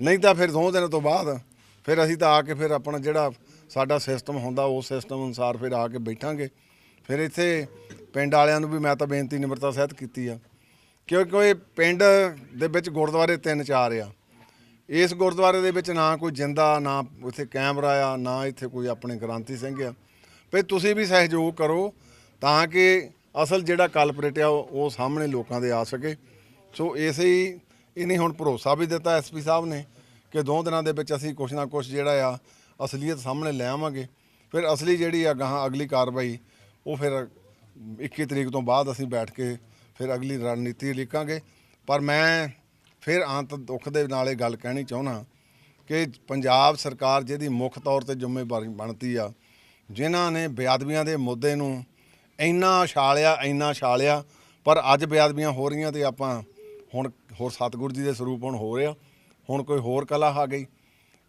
ਨਹੀਂ ਤਾਂ ਫਿਰ ਦੋ ਦਿਨਾਂ ਤੋਂ ਬਾਅਦ ਫਿਰ ਅਸੀਂ ਤਾਂ ਆ ਕੇ ਫਿਰ ਆਪਣਾ ਜਿਹੜਾ ਸਾਡਾ ਸਿਸਟਮ ਹੁੰਦਾ ਉਸ ਸਿਸਟਮ ਅਨੁਸਾਰ ਫਿਰ ਆ ਕੇ ਬੈਠਾਂਗੇ। ਫਿਰ ਇੱਥੇ ਪਿੰਡ ਵਾਲਿਆਂ ਨੂੰ ਵੀ ਮੈਂ ਤਾਂ ਬੇਨਤੀ ਨਿਮਰਤਾ ਸਹਿਤ ਕੀਤੀ ਆ। ਕਿਉਂਕਿ ਇਹ ਪਿੰਡ ਦੇ ਵਿੱਚ ਗੁਰਦੁਆਰੇ ਤਿੰਨ ਚਾਰ ਆ। ਇਸ ਗੁਰਦੁਆਰੇ ਦੇ ਵਿੱਚ ਨਾ ਕੋਈ ਜਿੰਦਾ, ਨਾ ਇੱਥੇ ਕੈਮਰਾ ਆ, ਨਾ ਇੱਥੇ ਕੋਈ ਆਪਣੇ ਗ੍ਰਾਂਤੀ ਸਿੰਘ ਆ। ਵੀ ਤੁਸੀਂ ਵੀ ਸਹਿਯੋਗ ਕਰੋ ਤਾਂ ਕਿ ਅਸਲ ਜਿਹੜਾ ਕਲਪਰੇਟ ਆ, ਉਹ ਉਹ ਸਾਹਮਣੇ ਲੋਕਾਂ ਦੇ ਆ ਸਕੇ। ਸੋ ਇਸੇ ਹੀ ਇਹਨੇ ਹੁਣ ਭਰੋਸਾ ਵੀ ਦਿੱਤਾ ਐਸਪੀ ਸਾਹਿਬ ਨੇ। ਕਿ ਦੋ ਦਿਨਾਂ ਦੇ ਵਿੱਚ ਅਸੀਂ ਕੁਛ ਨਾ ਕੁਛ ਜਿਹੜਾ ਆ ਅਸਲੀਅਤ ਸਾਹਮਣੇ ਲੈ ਆਵਾਂਗੇ। ਫਿਰ ਅਸਲੀ ਜਿਹੜੀ ਆ ਗਾਹਾਂ ਅਗਲੀ ਕਾਰਵਾਈ, ਉਹ ਫਿਰ 21 ਤਰੀਕ ਤੋਂ ਬਾਅਦ ਅਸੀਂ ਬੈਠ ਕੇ ਫਿਰ ਅਗਲੀ ਰਣਨੀਤੀ ਲਿਖਾਂਗੇ। ਪਰ ਮੈਂ ਫਿਰ ਅੰਤ ਦੁੱਖ ਦੇ ਨਾਲ ਇਹ ਗੱਲ ਕਹਿਣੀ ਚਾਹੁੰਦਾ ਕਿ ਪੰਜਾਬ ਸਰਕਾਰ ਜਿਹਦੀ ਮੁੱਖ ਤੌਰ ਤੇ ਜ਼ਿੰਮੇਵਾਰੀ ਬਣਦੀ ਆ, ਜਿਨ੍ਹਾਂ ਨੇ ਬੇਅਦਬੀਆਂ ਦੇ ਮੁੱਦੇ ਨੂੰ ਇੰਨਾ ਛਾਲਿਆ ਇੰਨਾ ਛਾਲਿਆ, ਪਰ ਅੱਜ ਬੇਅਦਬੀਆਂ ਹੋ ਰਹੀਆਂ ਤੇ ਆਪਾਂ ਹੁਣ ਹੋਰ ਸਤਿਗੁਰੂ ਜੀ ਦੇ ਸਰੂਪ ਹੁਣ ਹੋ ਰਿਹਾ। ਹੁਣ ਕੋਈ ਹੋਰ ਕਲਾ ਆ ਗਈ।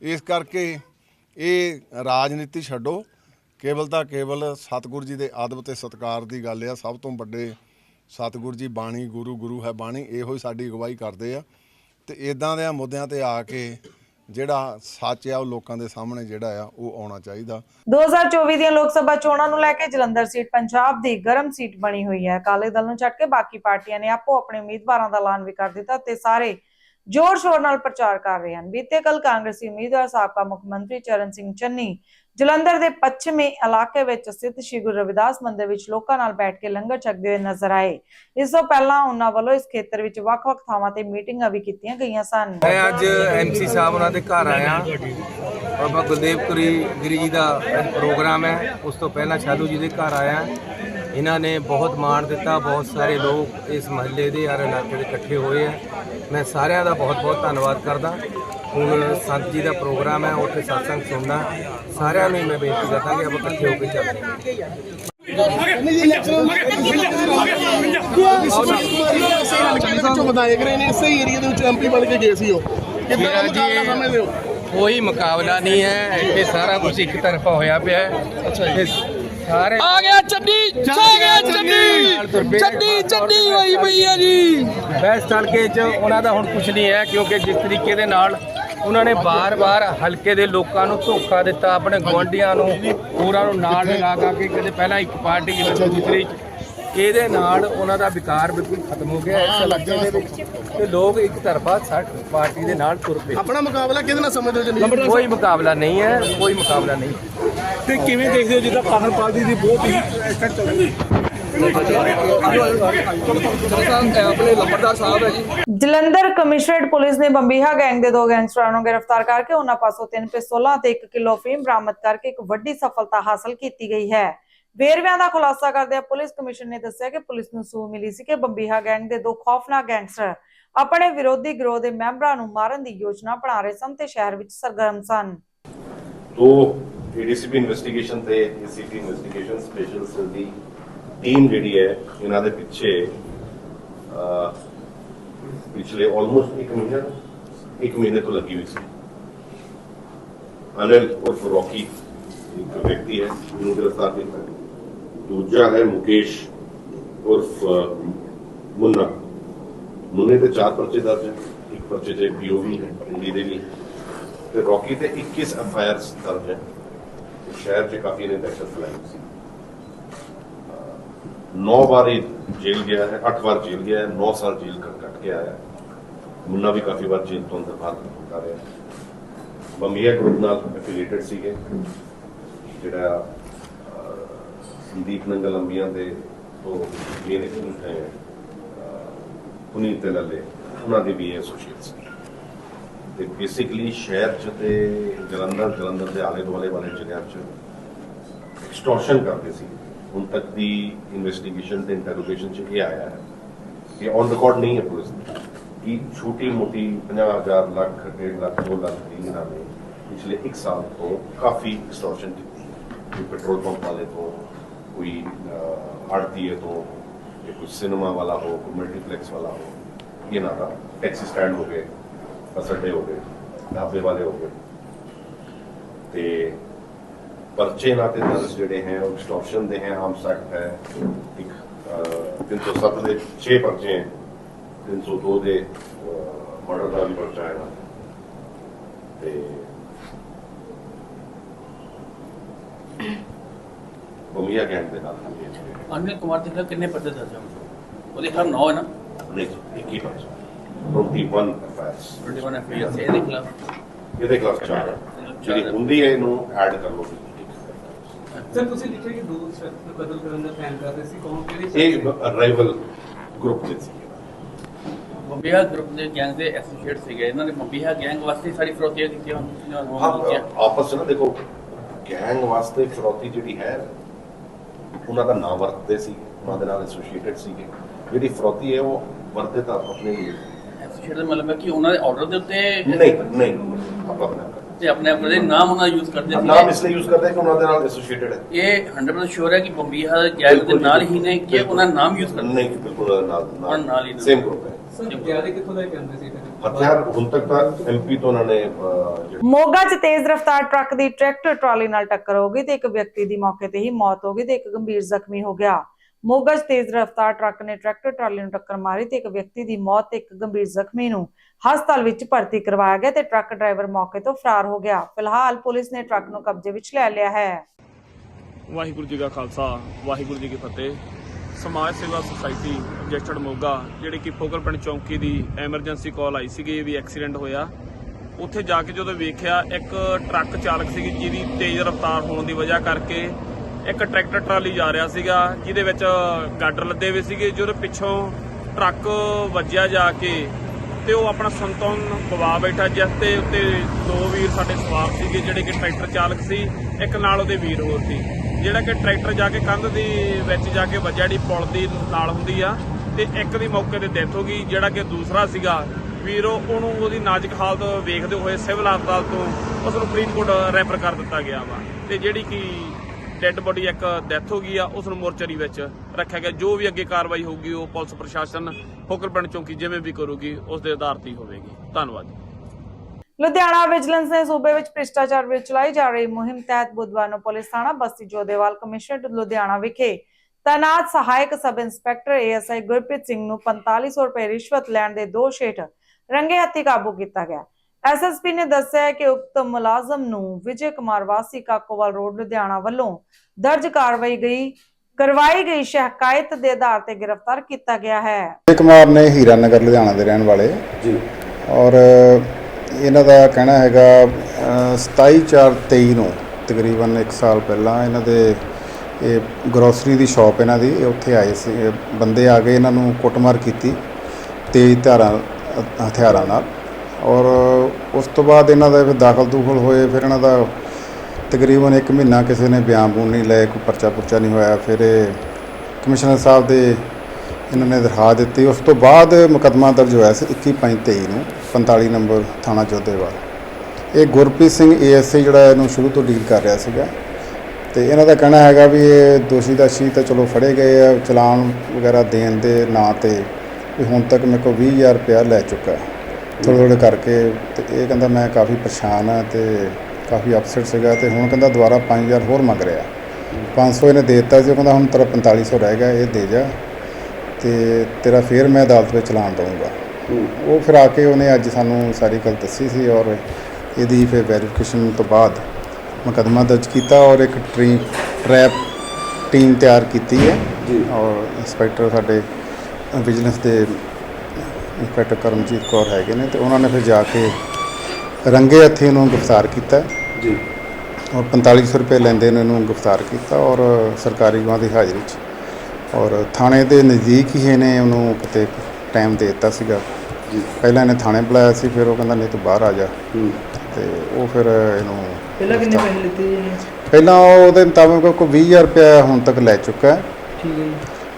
ਇਸ ਕਰਕੇ ਇਹ ਰਾਜਨੀਤੀ ਛੱਡੋ। ਕੇਵਲ ਤਾਂ ਕੇਵਲ ਸਤਿਗੁਰੂ ਜੀ ਦੇ ਅਦਬ ਤੇ ਸਤਿਕਾਰ ਦੀ ਗੱਲ ਆ। ਸਭ ਤੋਂ ਵੱਡੇ ਸਤਿਗੁਰੂ ਜੀ ਬਾਣੀ ਗੁਰੂ ਗੁਰੂ ਹੈ ਬਾਣੀ, ਇਹੋ ਹੀ ਸਾਡੀ ਅਗਵਾਈ ਕਰਦੇ ਆ। ਤੇ ਇਦਾਂ ਦੇ ਮੁੱਦਿਆਂ ਤੇ ਆ ਕੇ ਜਿਹੜਾ ਸੱਚ ਆ ਉਹ ਲੋਕਾਂ ਦੇ ਸਾਹਮਣੇ ਜਿਹੜਾ ਆ, ਉਹ ਆਉਣਾ ਚਾਹੀਦਾ। 2024 ਦੀਆਂ ਲੋਕ ਸਭਾ ਚੋਣਾਂ ਨੂੰ ਲੈ ਕੇ ਜਲੰਧਰ ਸੀਟ ਪੰਜਾਬ ਦੀ ਗਰਮ ਸੀਟ ਬਣੀ ਹੋਈ ਹੈ। ਅਕਾਲੀ ਦਲ ਨੂੰ ਛੱਡ ਕੇ ਬਾਕੀ ਪਾਰਟੀਆਂ ਨੇ ਆਪੋ ਆਪਣੇ ਉਮੀਦਵਾਰਾਂ ਦਾ ਐਲਾਨ ਵੀ ਕਰ ਦਿੱਤਾ ਤੇ ਸਾਰੇ ਜ਼ੋਰ ਸ਼ੋਰ ਨਾਲ ਪ੍ਰਚਾਰ ਕਰ ਰਹੇ ਹਨ। ਬੀਤੇ ਕੱਲ ਕਾਂਗਰਸੀ ਉਮੀਦਵਾਰ ਸਾਬਕਾ ਮੁੱਖ ਮੰਤਰੀ ਚਰਨ ਸਿੰਘ ਚੰਨੀ ਜਲੰਧਰ ਦੇ ਪੱਛਮੀ ਇਲਾਕੇ ਵਿੱਚ ਸਥਿਤ ਸ਼੍ਰੀ ਗੁਰੂ ਰਵਿਦਾਸ ਮੰਦਿਰ ਵਿੱਚ ਲੋਕਾਂ ਨਾਲ ਬੈਠ ਕੇ ਲੰਗਰ ਛਕਦੇ ਹੋਏ ਨਜ਼ਰ ਆਏ। ਇਸ ਤੋਂ ਪਹਿਲਾਂ ਉਹਨਾਂ ਵੱਲੋਂ ਇਸ ਖੇਤਰ ਵਿੱਚ ਵੱਖ-ਵੱਖ ਥਾਵਾਂ ਤੇ ਮੀਟਿੰਗਾਂ ਵੀ ਕੀਤੀਆਂ ਗਈਆਂ ਸਨ। ਮੈਂ ਅੱਜ ਐਮਸੀ ਸਾਹਿਬ ਉਹਨਾਂ ਦੇ ਘਰ ਆਇਆ। ਬਾਬਾ ਗੁਰਦੇਵ ਪੁਰੀ ਗਿਰੀ ਜੀ ਦਾ ਪ੍ਰੋਗਰਾਮ ਹੈ। ਉਸ ਤੋਂ ਪਹਿਲਾਂ ਸ਼ਾਲੂ ਜੀ ਦੇ ਘਰ ਆਇਆ। ਇਹਨਾਂ ਨੇ ਬਹੁਤ ਮਾਣ ਦਿੱਤਾ ਬਹੁਤ ਸਾਰੇ ਲੋਕ ਇਸ ਮਹੱਲੇ ਦੇ ਔਰ ਇਲਾਕੇ ਦੇ ਇਕੱਠੇ ਹੋਏ ਆ। ਮੈਂ ਸਾਰਿਆਂ ਦਾ ਬਹੁਤ ਬਹੁਤ ਧੰਨਵਾਦ ਕਰਦਾ। ਹੁਣ ਸੰਤ ਜੀ ਦਾ ਪ੍ਰੋਗਰਾਮ ਹੈ ਉੱਥੇ ਸਤਸੰਗ ਸੁਣਨਾ। ਸਾਰਿਆਂ ਨੂੰ ਮੈਂ ਬੇਨਤੀ ਕਰਦਾ ਕਿ ਆਪਾਂ ਇਕੱਠੇ ਹੋ ਕੇ ਚੱਲਦੇ ਹਾਂ ਵਿਧਾਇਕ ਰਹੇ ਨੇ ਇਸੇ ਏਰੀਆ ਦੇ ਵਿੱਚ ਐਮਪੀ ਬਣ ਕੇ ਗਏ ਸੀ ਉਹ ਕਿੱਦਾਂ ਦਾ ਮੁਕਾਬਲਾ ਸਮਝਦੇ ਹੋ ਕੋਈ ਮੁਕਾਬਲਾ ਨਹੀਂ ਹੈ। ਇੱਥੇ ਸਾਰਾ ਕੁਝ ਇੱਕ ਤਰਫਾ ਹੋਇਆ ਪਿਆ ਹੈ। ਅੱਛਾ ਆ ਗਿਆ ਚੱਡੀ ਆ ਗਿਆ ਚੱਡੀ। ਚੱਡੀ। ਚੱਡੀ ਹੋਈ ਪਈ ਹੈ ਜੀ। ਬੈਸਟ ਹਲਕੇ 'ਚ ਉਹਨਾਂ ਦਾ ਹੁਣ ਕੁਝ ਨਹੀਂ ਹੈ ਕਿਉਂਕਿ ਜਿਸ ਤਰੀਕੇ ਦੇ ਨਾਲ ਉਹਨਾਂ ਨੇ ਬਾਰ-ਬਾਰ ਹਲਕੇ ਦੇ ਲੋਕਾਂ ਨੂੰ ਧੋਖਾ ਦਿੱਤਾ ਆਪਣੇ ਗੁਆਂਢੀਆਂ ਨੂੰ ਹੋਰਾਂ ਨੂੰ ਨਾਲ ਲਗਾ ਗਾ ਕੇ ਕਦੇ ਪਹਿਲਾਂ ਇੱਕ ਪਾਰਟੀ ਕਿਤੇ ਦੂਸਰੀ 'ਚ। ਇਹਦੇ ਨਾਲ ਉਹਨਾਂ ਦਾ ਵਿਕਾਰ ਬਿਲਕੁਲ ਖਤਮ ਹੋ ਗਿਆ ਇਸ ਇਲਾਕੇ ਦੇ ਵਿੱਚ। ਤੇ ਲੋਕ ਇੱਕ ਤਰਫਾ ਪਾਰਟੀ ਦੇ ਨਾਲ ਤੁਰ ਪਏ। ਆਪਣਾ ਮੁਕਾਬਲਾ ਕਿਹਦੇ ਨਾਲ ਸਮਝਦੇ ਹੋ ਜੀ ਕੋਈ ਮੁਕਾਬਲਾ ਨਹੀਂ ਹੈ ਕੋਈ ਮੁਕਾਬਲਾ ਨਹੀਂ। ਤੇ ਕਿਵੇਂ ਦੇਖਦੇ ਹੋ ਜਿੱਦਾਂ ਪਾਹਲ ਪਾਲਦੀ ਦੀ ਬਹੁਤ ਹੀ ਚੱਲ ਰਹੀ ਜਲੰਧਰ ਕਮਿਸ਼ਨਰੇਟ ਪੁਲਿਸ ਨੇ ਬੰਬੀਹਾ ਗੈਂਗ ਦੇ ਦੋ ਗੈਂਗਸਟਰਾਂ ਨੂੰ ਗ੍ਰਿਫਤਾਰ ਕਰਕੇ ਉਹਨਾਂ ਪਾਸੋਂ ਤਿੰਨ ਪਿਸਤੌਲਾਂ ਤੇ 1 ਕਿਲੋ ਫੀਮ ਬਰਾਮਦ ਕਰਕੇ ਇੱਕ ਵੱਡੀ ਸਫਲਤਾ ਹਾਸਲ ਕੀਤੀ ਗਈ ਹੈ। ਵੇਰਵਿਆਂ ਦਾ ਖੁਲਾਸਾ ਕਰਦਿਆਂ ਪੁਲਿਸ ਕਮਿਸ਼ਨ ਨੇ ਦੱਸਿਆ ਕਿ ਪੁਲਿਸ ਨੂੰ ਸੂਹ ਮਿਲੀ ਸੀ ਕਿ ਬੰਬੀਹਾ ਗੈਂਗ ਦੇ ਦੋ ਖੌਫਨਾਕ ਗੈਂਗਸਟਰ ਆਪਣੇ ਵਿਰੋਧੀ ਗਿਰੋਹ ਦੇ ਮੈਂਬਰਾਂ ਨੂੰ ਮਾਰਨ ਦੀ ਯੋਜਨਾ ਬਣਾ ਰਹੇ ਸਨ ਤੇ ਸ਼ਹਿਰ ਵਿੱਚ ਸਰਗਰਮ ਸਨ। ਦੋ ਏਡੀਸੀਪੀ ਇਨਵੈਸਟੀਗੇਸ਼ਨ ਤੇ ਏਸੀਪੀ ਇਨਵੈਸਟੀਗੇਸ਼ਨ ਸਪੈਸ਼ਲ ਸੈੱਲ ਦੀ ਟੀਮ ਜਿਹੜੀ ਹੈ ਇਹਨਾਂ ਦੇ ਪਿੱਛੇ ਪਿਛਲੇ ਆਲਮੋਸਟ 1 ਮਹੀਨਾ 1 ਮਹੀਨੇ ਤੋਂ ਲੱਗੀ ਹੋਈ ਸੀ। ਅਨਿਲ ਉਰਫ ਰੌਕੀ ਇੱਕ ਵਿਅਕਤੀ ਹੈ ਜਿਹਨੂੰ ਗ੍ਰਿਫਤਾਰ ਕੀਤਾ ਦੂਜਾ ਹੈ ਮੁਕੇਸ਼ ਉਰਫ ਅਹ, ਮੁੰਨਾ। ਮੁੰਨੇ ਤੇ ਚਾਰ ਪਰਚੇ ਦਰਜ ਹੈ ਇੱਕ ਪਰਚੇ ਤੇ ਪੀਓਵੀ ਹੈ ਦਿੱਲੀ ਦੇ ਵੀ ਤੇ ਰੌਕੀ ਤੇ 21 ਐਫ ਦਰਜ ਹੈ। ਸ਼ਹਿਰ 'ਚ ਕਾਫੀ ਨੇ ਦਹਿਸ਼ਤ ਫੈਲਾਈ ਸੀ। 9 ਵਾਰ ਇਹ ਜੇਲ੍ਹ ਗਿਆ ਹੈ 8 ਵਾਰ ਜੇਲ੍ਹ ਗਿਆ ਹੈ 9 ਸਾਲ ਜੇਲ੍ਹ ਕੱਟ ਕੇ ਆਇਆ ਹੈ। ਮੁੰਨਾ ਵੀ ਕਾਫੀ ਵਾਰ ਜੇਲ੍ਹ ਤੋਂ ਅੰਦਰ ਬਾਹਰ ਨਿਕਲ ਰਿਹਾ ਬੰਬੀਆ ਗਰੁੱਪ ਨਾਲ ਐਫੀਲੀਏਟਡ ਸੀਗੇ। ਜਿਹੜਾ ਸੰਦੀਪ ਨੰਗਲ ਅੰਬੀਆਂ ਦੇ ਤੋਂ ਮੇਨ ਪੁਨੀਤ ਤੇ ਲੱਲੇ ਉਹਨਾਂ ਦੇ ਵੀ ਐਸੋਸੀਏਟ ਸੀ ਤੇ ਬੇਸਿਕਲੀ ਸ਼ਹਿਰ ਚ ਤੇ ਜਲੰਧਰ ਜਲੰਧਰ ਦੇ ਆਲੇ ਦੁਆਲੇ ਵਾਲੇ ਜ਼ਿਲ੍ਹਿਆਂ ਚ ਐਕਸਟੋਰਸ਼ਨ ਕਰਦੇ ਸੀ। ਹੁਣ ਤੱਕ ਦੀ ਇਨਵੈਸਟੀਗੇਸ਼ਨ ਤੇ ਇੰਟਰੋਗੇਸ਼ਨ ਚ ਇਹ ਆਇਆ ਹੈ ਕਿ ਔਨ ਰਿਕਾਰਡ ਨਹੀਂ ਹੈ ਪੁਲਿਸ ਦੀ। ਕਿ ਛੋਟੀ ਮੋਟੀ 50000 ਲੱਖ 1.5 ਲੱਖ 2 ਲੱਖ ਦੀ ਇਹਨਾਂ ਨੇ ਪਿਛਲੇ 1 ਸਾਲ ਤੋਂ ਕਾਫੀ ਐਕਸਟੋਰਸ਼ਨ ਕੀਤੀ ਕੋਈ ਪੈਟਰੋਲ ਪੰਪ ਵਾਲੇ ਤੋਂ, ਕੋਈ ਆੜਤੀਏ ਤੋਂ, ਜਾਂ ਕੋਈ ਸਿਨੇਮਾ ਵਾਲਾ ਹੋ, ਕੋਈ ਮਲਟੀਪਲੈਕਸ ਵਾਲਾ ਹੋ, ਇਹਨਾਂ ਦਾ ਟੈਕਸੀ ਸਟੈਂਡ ਹੋ ਗਏ ਅੱਡੇ ਹੋ ਗਏ ਢਾਬੇ ਵਾਲੇ ਹੋ ਗਏ। ਤੇ ਪਰਚੇ ਨਾ ਤੇ ਦਰਜ ਜਿਹੜੇ ਹੈ ਉਹ ਐਕਸਟੋਰਸ਼ਨ ਦੇ ਹੈ ਆਰਮਸ ਐਕਟ ਹੈ। ਇੱਕ ਅਹ, 307 ਦੇ 6 ਪਰਚੇ ਹੈ। 302 ਦੇ ਮਰਡਰ ਦਾ ਵੀ ਪਰਚਾ ਹੈ। ਤੇ ਬਮੀਆ ਗੈਂਗ ਦੇ ਨਾਲ। ਅਨਿਲ ਕੁਮਾਰ ਦੇ ਕਿੰਨੇ ਪਰਚੇ ਦਰਜ ਹਨ ਉਹਦੇ ਖਿਲਾਫ 9 ਹੈ ਨਾ? ਨਹੀਂ ਇੱਕ ਹੀ ਪਰਚਾ। 21 ਐਫਆਈਆਰਸ 21 ਐਫਆਈਆਰ ਇਹਦੇ ਖਿਲਾਫ ਇਹਦੇ ਖਿਲਾਫ ਚਾਰ। ਜਿਹੜੀ ਹੁੰਦੀ ਹੈ ਇਹਨੂੰ ਐਡ ਕਰ ਲਓ ਸਰ ਤੁਸੀਂ ਲਿਖਿਆ ਕਿ ਦੋ ਸ਼ਖਸ ਨੂੰ ਕਤਲ ਕਰਨ ਦਾ ਪਲਾਨ ਕਰ ਰਹੇ ਸੀ? ਕੌਣ ਕਿਹੜੇ ਇਹ ਰਾਈਵਲ ਗਰੁੱਪ ਦੇ ਸੀ। ਬੰਬੀਹਾ ਗਰੁੱਪ ਦੇ ਗੈਂਗ ਦੇ ਐਸੋਸੀਏਟ ਸੀਗੇ। ਇਹਨਾਂ ਨੇ ਬੰਬੀਹਾ ਗੈਂਗ ਵਾਸਤੇ ਸਾਰੀ ਫਰੋਤੀਆਂ ਕੀਤੀਆਂ ਆਪਸ ਚ ਨਾ ਦੇਖੋ ਗੈਂਗ ਵਾਸਤੇ ਫਿਰੌਤੀ ਜਿਹੜੀ ਹੈ ਉਹਨਾਂ ਦਾ ਨਾਮ ਵਰਤਦੇ ਸੀ। ਉਹਨਾਂ ਦੇ ਨਾਲ ਐਸੋਸੀਏਟਡ ਸੀਗੇ। ਜਿਹੜੀ ਫਿਰੌਤੀ ਹੈ ਉਹ ਵਰਤੇ ਤਾਂ ਆਪਣੇ ਐਸੋਸੀਏਟ ਦਾ ਮਤਲਬ ਹੈ ਕਿ ਉਹਨਾਂ ਦੇ ਆਰਡਰ ਦੇ ਉੱਤੇ ਨਹੀਂ ਨਹੀਂ ਆਪਾਂ ਆਪਣਾ ਤੇ ਆਪਣੇ ਆਪਣੇ ਨਾਮ ਉਹਨਾਂ ਦਾ ਯੂਜ਼ ਕਰਦੇ ਸੀ ਨਾਮ ਇਸ ਲਈ ਯੂਜ਼ ਕਰਦੇ ਕਿ ਉਹਨਾਂ ਦੇ ਨਾਲ ਐਸੋਸੀਏਟਡ ਹੈ। ਇਹ 100% ਸ਼ੋਰ ਹੈ ਕਿ ਬੰਬੀਹਾ ਗੈਂਗ ਦੇ ਨਾਲ ਹੀ ਨੇ ਕਿ ਉਹਨਾਂ ਨਾਮ ਯੂਜ਼ ਕਰਦੇ ਨਹੀਂ ਬਿਲਕੁਲ ਨਾਲ ਨਾਲ ਹੀ ਸੇਮ ਗਰੁੱਪ ਹੈ। ਮੋਗਾ 'ਚ ਤੇਜ਼ ਰਫ਼ਤਾਰ ਟਰੱਕ ਦੀ ਟਰੈਕਟਰ ਟਰਾਲੀ ਨਾਲ ਟੱਕਰ ਹੋ ਗਈ ਤੇ ਇੱਕ ਵਿਅਕਤੀ ਦੀ ਮੌਕੇ ਤੇ ਹੀ ਮੌਤ ਹੋ ਗਈ ਤੇ ਇੱਕ ਗੰਭੀਰ ਜ਼ਖਮੀ ਹੋ ਗਿਆ। ਮੋਗਾ ਤੇਜ਼ ਰਫ਼ਤਾਰ ਟਰੱਕ ਨੇ ਟਰੈਕਟਰ ਟਰਾਲੀ ਨੂੰ ਟੱਕਰ ਮਾਰੀ ਤੇ ਇੱਕ ਵਿਅਕਤੀ ਦੀ ਮੌਤ ਤੇ ਇੱਕ ਗੰਭੀਰ ਜ਼ਖਮੀ ਨੂੰ ਹਸਪਤਾਲ ਵਿੱਚ ਭਰਤੀ ਕਰਵਾਇਆ ਗਿਆ ਤੇ ਟਰੱਕ ਡਰਾਈਵਰ ਮੌਕੇ ਤੋਂ ਫਰਾਰ ਹੋ ਗਿਆ। ਫਿਲਹਾਲ ਪੁਲਿਸ ਨੇ ਟਰੱਕ ਨੂੰ ਕਬਜ਼ੇ ਵਿੱਚ ਲੈ ਲਿਆ ਹੈ। ਵਾਹਿਗੁਰੂ ਜੀ ਕਾ ਖਾਲਸਾ, ਵਾਹਿਗੁਰੂ ਜੀ ਕੀ ਫਤਿਹ। ਸਮਾਜ ਸੇਵਾ ਸੁਸਾਇਟੀ ਰਜਿਸਟਰਡ ਮੋਗਾ, ਜਿਹੜੀ ਕਿ ਫੋਕਲ ਪਿੰਡ ਚੌਂਕੀ ਦੀ ਐਮਰਜੈਂਸੀ ਕਾਲ ਆਈ ਸੀਗੀ ਵੀ ਐਕਸੀਡੈਂਟ ਹੋਇਆ। ਉੱਥੇ ਜਾ ਕੇ ਜਦੋਂ ਵੇਖਿਆ, ਇੱਕ ਟਰੱਕ ਚਾਲਕ ਸੀ ਜਿਹਦੀ ਤੇਜ਼ ਰਫ਼ਤਾਰ ਹੋਣ ਦੀ ਵਜ੍ਹਾ ਕਰਕੇ ਇੱਕ ਟਰੈਕਟਰ ਟਰਾਲੀ ਜਾ ਰਿਹਾ ਸੀਗਾ, ਜਿਹਦੇ ਵਿੱਚ ਗਾਡਰ ਲੱਦੇ ਹੋਏ ਸੀਗੇ ਜਦੋਂ ਪਿੱਛੋਂ ਟਰੱਕ ਵੱਜਿਆ ਜਾ ਕੇ ਤੇ ਉਹ ਆਪਣਾ ਸੰਤੁਲਨ ਗਵਾ ਬੈਠਾ ਜਿਸ ਤੇ ਉੱਤੇ ਦੋ ਵੀਰ ਸਾਡੇ ਸਵਾਰ ਸੀਗੇ, ਜਿਹੜੇ ਕਿ ਟਰੈਕਟਰ ਚਾਲਕ ਸੀ, ਇੱਕ ਨਾਲ ਉਹਦੇ ਵੀਰ ਹੋਰ ਸੀ। ਜਿਹੜਾ ਕਿ ਟਰੈਕਟਰ ਜਾ ਕੇ ਕੰਧ ਦੀ ਵਿੱਚ ਜਾ ਕੇ ਵੱਜਿਆ, ਜਿਹੜੀ ਪੁਲ ਦੀ ਨਾਲ ਹੁੰਦੀ ਆ, ਤੇ ਇੱਕ ਦੀ ਮੌਕੇ ਤੇ ਡੈਥ ਹੋ ਗਈ, ਜਿਹੜਾ ਕਿ ਦੂਸਰਾ ਸੀਗਾ। ਵੀਰ, ਉਹਨੂੰ ਉਹਦੀ ਨਾਜ਼ੁਕ ਹਾਲਤ ਵੇਖਦੇ ਹੋਏ ਸਿਵਲ ਹਸਪਤਾਲ ਤੋਂ ਉਸ ਨੂੰ ਫਰੀਦਕੋਟ ਰੈਫਰ ਕਰ ਦਿੱਤਾ ਗਿਆ ਵਾ। ਤੇ ਜਿਹੜੀ ਕਿ ਡੈੱਡ ਬੋਡੀ ਇੱਕ ਡੈਥ ਹੋ ਗਈ ਆ, ਉਸ ਨੂੰ ਮੋਰਚਰੀ ਵਿੱਚ ਰੱਖਿਆ ਗਿਆ। ਜੋ ਵੀ ਅੱਗੇ ਕਾਰਵਾਈ ਹੋਊਗੀ, ਉਹ ਪੁਲਿਸ ਪ੍ਰਸ਼ਾਸਨ ਫੋਕਲ ਚੌਂਕੀ ਜਿਵੇਂ ਵੀ ਕਰੂਗੀ, ਉਸ ਦੇ ਆਧਾਰ ਤੇ ਹੋਵੇਗੀ। ਧੰਨਵਾਦ। ਲੁਧਿਆਣਾ ਵਿਜੀਲੈਂਸ ਨੇ ਸੂਬੇ ਵਿੱਚ ਭ੍ਰਿਸ਼ਟਾਚਾਰ ਵਿਰੁੱਧ ਚਲਾਈ ਜਾ ਰਹੀ ਮੁਹਿੰਮ ਤਹਿਤ ਬੁੱਧਵਾਰ ਨੂੰ ਪੁਲਿਸ ਥਾਣਾ ਬਸਤੀ ਜੋਧੇਵਾਲ ਕਮਿਸ਼ਨਰ ਲੁਧਿਆਣਾ ਵਿਖੇ ਤੈਨਾਤ ਸਹਾਇਕ sub inspector ASI Gurpreet Singh ਨੂੰ 4500 ਰੁਪਏ ਰਿਸ਼ਵਤ ਲੈਣ ਦੇ ਦੋਸ਼ ਹੇਠ ਰੰਗੇ ਹੱਥੀ ਕਾਬੂ ਕੀਤਾ ਗਿਆ। ਐਸਐਸਪੀ ਨੇ ਦੱਸਿਆ ਕਿ ਉਕਤ ਮੁਲਾਜ਼ਮ ਨੂੰ ਵਿਜੇ ਕੁਮਾਰ ਵਾਸੀ ਕਾਕੋਵਾਲ ਰੋਡ ਲੁਧਿਆਣਾ ਵੱਲੋਂ ਦਰਜ ਕਾਰਵਾਈ ਗਈ ਕਰਵਾਈ ਗਈ ਸ਼ਿਕਾਇਤ ਦੇ ਆਧਾਰ ਤੇ ਗ੍ਰਿਫਤਾਰ ਕੀਤਾ ਗਿਆ ਹੈ। ਵਿਜੇ ਕੁਮਾਰ ਨੇ ਹੀਰਾ ਨਗਰ ਲੁਧਿਆਣਾ ਦੇ ਰਹਿਣ ਵਾਲੇ। ਜੀ। ਔਰ ਇਹਨਾਂ ਦਾ ਕਹਿਣਾ ਹੈਗਾ ਅ, 27 4 23 ਨੂੰ ਤਕਰੀਬਨ 1 ਸਾਲ ਪਹਿਲਾਂ ਇਹਨਾਂ ਦੇ ਇਹ ਗਰੋਸਰੀ ਦੀ ਸ਼ਾਪ ਇਹਨਾਂ ਦੀ ਉੱਥੇ ਆਏ ਸੀ। ਬੰਦੇ ਆ ਕੇ ਇਹਨਾਂ ਨੂੰ ਕੁੱਟਮਾਰ ਕੀਤੀ ਤੇਜ਼ ਧਾਰਾਂ ਹਥਿਆਰਾਂ ਨਾਲ। ਔਰ ਉਸ ਤੋਂ ਬਾਅਦ ਇਹਨਾਂ ਦਾ ਫਿਰ ਦਾਖਲ ਦੂਖਲ ਹੋਏ, ਫਿਰ ਇਹਨਾਂ ਦਾ ਤਕਰੀਬਨ 1 ਮਹੀਨਾ ਕਿਸੇ ਨੇ ਬਿਆਨ ਬੂਨ ਨਹੀਂ ਲਏ, ਕੋਈ ਪਰਚਾ ਪੁਰਚਾ ਨਹੀਂ ਹੋਇਆ, ਫਿਰ ਇਹ ਕਮਿਸ਼ਨਰ ਸਾਹਿਬ ਦੇ ਇਹਨਾਂ ਨੇ ਦਰਖਾਸਤ ਦਿੱਤੀ। ਉਸ ਤੋਂ ਬਾਅਦ ਮੁਕੱਦਮਾ ਦਰਜ ਹੋਇਆ ਸੀ 21 5 23 ਨੂੰ 45 ਨੰਬਰ ਥਾਣਾ ਜੋਧੇਵਾਲ। ਇਹ ਗੁਰਪ੍ਰੀਤ ਸਿੰਘ ਏਐਸਏ ਜਿਹੜਾ ਇਹਨੂੰ ਸ਼ੁਰੂ ਤੋਂ ਡੀਲ ਕਰ ਰਿਹਾ ਸੀਗਾ। ਤੇ ਇਹਨਾਂ ਦਾ ਕਹਿਣਾ ਹੈਗਾ ਵੀ ਇਹ ਦੋਸ਼ੀ ਦਾ ਸ਼ੀ ਤਾਂ ਚਲੋ ਫੜੇ ਗਏ ਆ, ਚਲਾਨ ਵਗੈਰਾ ਦੇਣ ਦੇ ਨਾਂ ਤੇ ਵੀ ਹੁਣ ਤੱਕ ਮੇਰੇ ਕੋਲ 20000 ਰੁਪਇਆ ਲੈ ਚੁੱਕਾ। ਹੈ ਥੋੜ੍ਹੇ ਕਰਕੇ ਤੇ ਇਹ ਕਹਿੰਦਾ ਮੈਂ ਕਾਫੀ ਪਰੇਸ਼ਾਨ ਆ ਤੇ ਕਾਫੀ ਅਪਸੈਟ ਸੀਗਾ ਤੇ ਹੁਣ ਕਹਿੰਦਾ ਦੁਬਾਰਾ 5000 ਹੋਰ ਮੰਗ ਰਿਹਾ। 500 ਇਹਨੇ ਦੇ ਦਿੱਤਾ ਸੀ ਉਹ ਕਹਿੰਦਾ ਹੁਣ ਤੇਰਾ 4500 ਰਹਿ ਗਿਆ ਇਹ ਦੇ ਜਾ ਤੇ ਤੇਰਾ ਫੇਰ ਮੈਂ ਅਦਾਲਤ ਵਿੱਚ ਚਲਾਨ ਦਊਂਗਾ। ਉਹ ਫਿਰ ਆ ਕੇ ਉਹਨੇ ਅੱਜ ਸਾਨੂੰ ਸਾਰੀ ਗੱਲ ਦੱਸੀ ਸੀ ਔਰ ਇਹਦੀ ਫਿਰ ਵੈਰੀਫਿਕੇਸ਼ਨ ਤੋਂ ਬਾਅਦ ਮੁਕੱਦਮਾ ਦਰਜ ਕੀਤਾ ਔਰ ਇੱਕ ਟਰੀ ਟਰੈਪ ਟੀਮ ਤਿਆਰ ਕੀਤੀ ਹੈ ਜੀ। ਔਰ ਇੰਸਪੈਕਟਰ ਸਾਡੇ ਵਿਜੀਲੈਂਸ ਦੇ ਇੰਸਪੈਕਟਰ ਕਰਮਜੀਤ ਕੌਰ ਹੈਗੇ ਨੇ ਤੇ ਉਹਨਾਂ ਨੇ ਫਿਰ ਜਾ ਕੇ ਰੰਗੇ ਹੱਥੀਂ ਉਹਨੂੰ ਗ੍ਰਿਫਤਾਰ ਕੀਤਾ। ਜੀ। ਔਰ 4500 ਰੁਪਏ ਲੈਂਦੇ ਨੇ ਇਹਨੂੰ ਗ੍ਰਿਫਤਾਰ ਕੀਤਾ ਔਰ ਸਰਕਾਰੀ ਗਵਾਹ ਦੀ ਹਾਜ਼ਰੀ 'ਚ। ਔਰ ਥਾਣੇ ਦੇ ਨਜ਼ਦੀਕ ਹੀ ਇਹਨੇ ਉਹਨੂੰ ਕਿਤੇ ਟਾਈਮ ਦੇ ਦਿੱਤਾ ਸੀਗਾ। ਪਹਿਲਾਂ ਇਹਨੇ ਥਾਣੇ ਬੁਲਾਇਆ ਸੀ ਫਿਰ ਉਹ ਕਹਿੰਦਾ ਨਹੀਂ ਤੂੰ ਬਾਹਰ ਆ ਜਾ। ਤੇ ਉਹ ਫਿਰ ਇਹਨੂੰ ਪਹਿਲਾਂ ਕਿੰਨੇ ਪੈਸੇ ਲਿੱਤੇ ਜੀ ਇਹਨੇ? ਪਹਿਲਾਂ ਉਹ ਉਹਦੇ ਮੁਤਾਬਕ ਕੋਈ 20000 ਰੁਪਏ ਹੁਣ ਤੱਕ ਲੈ ਚੁੱਕਾ। ਹੈ ਠੀਕ ਹੈ ਜੀ।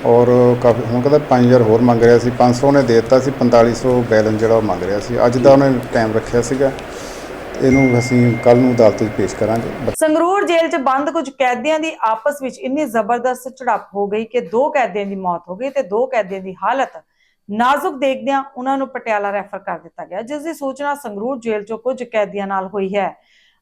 ਔਰ ਕਾਫੀ, ਹੁਣ ਕਹਿੰਦਾ 5000 ਹੋਰ ਮੰਗ ਰਿਹਾ ਸੀ 500 ਨੇ ਦੇ ਦਿੱਤਾ ਸੀ 4500 ਬੈਲੈਂਸ ਜਿਹੜਾ ਉਹ ਮੰਗ ਰਿਹਾ ਸੀ। ਅੱਜ ਦਾ ਉਹਨੇ ਟਾਈਮ ਰੱਖਿਆ ਸੀਗਾ। ਇਹਨੂੰ ਅਸੀਂ ਕੱਲ ਨੂੰ ਅਦਾਲਤ ਵਿੱਚ ਪੇਸ਼ ਕਰਾਂਗੇ। ਸੰਗਰੂਰ ਜੇਲ੍ਹ 'ਚ ਬੰਦ ਕੁਝ ਕੈਦੀਆਂ ਦੀ ਆਪਸ ਵਿੱਚ ਇੰਨੀ ਜ਼ਬਰਦਸਤ ਝੜਪ ਹੋ ਗਈ ਕਿ ਦੋ ਕੈਦੀਆਂ ਦੀ ਮੌਤ ਹੋ ਗਈ ਤੇ ਦੋ ਕੈਦੀਆਂ ਦੀ ਹਾਲਤ ਨਾਜ਼ੁਕ ਦੇਖਦਿਆਂ ਉਹਨਾਂ ਨੂੰ ਪਟਿਆਲਾ ਰੈਫਰ ਕਰ ਦਿੱਤਾ ਗਿਆ, ਜਿਸ ਦੀ ਸੂਚਨਾ ਸੰਗਰੂਰ ਜੇਲ੍ਹ 'ਚੋਂ ਕੁਝ ਕੈਦੀਆਂ ਨਾਲ ਹੋਈ ਹੈ।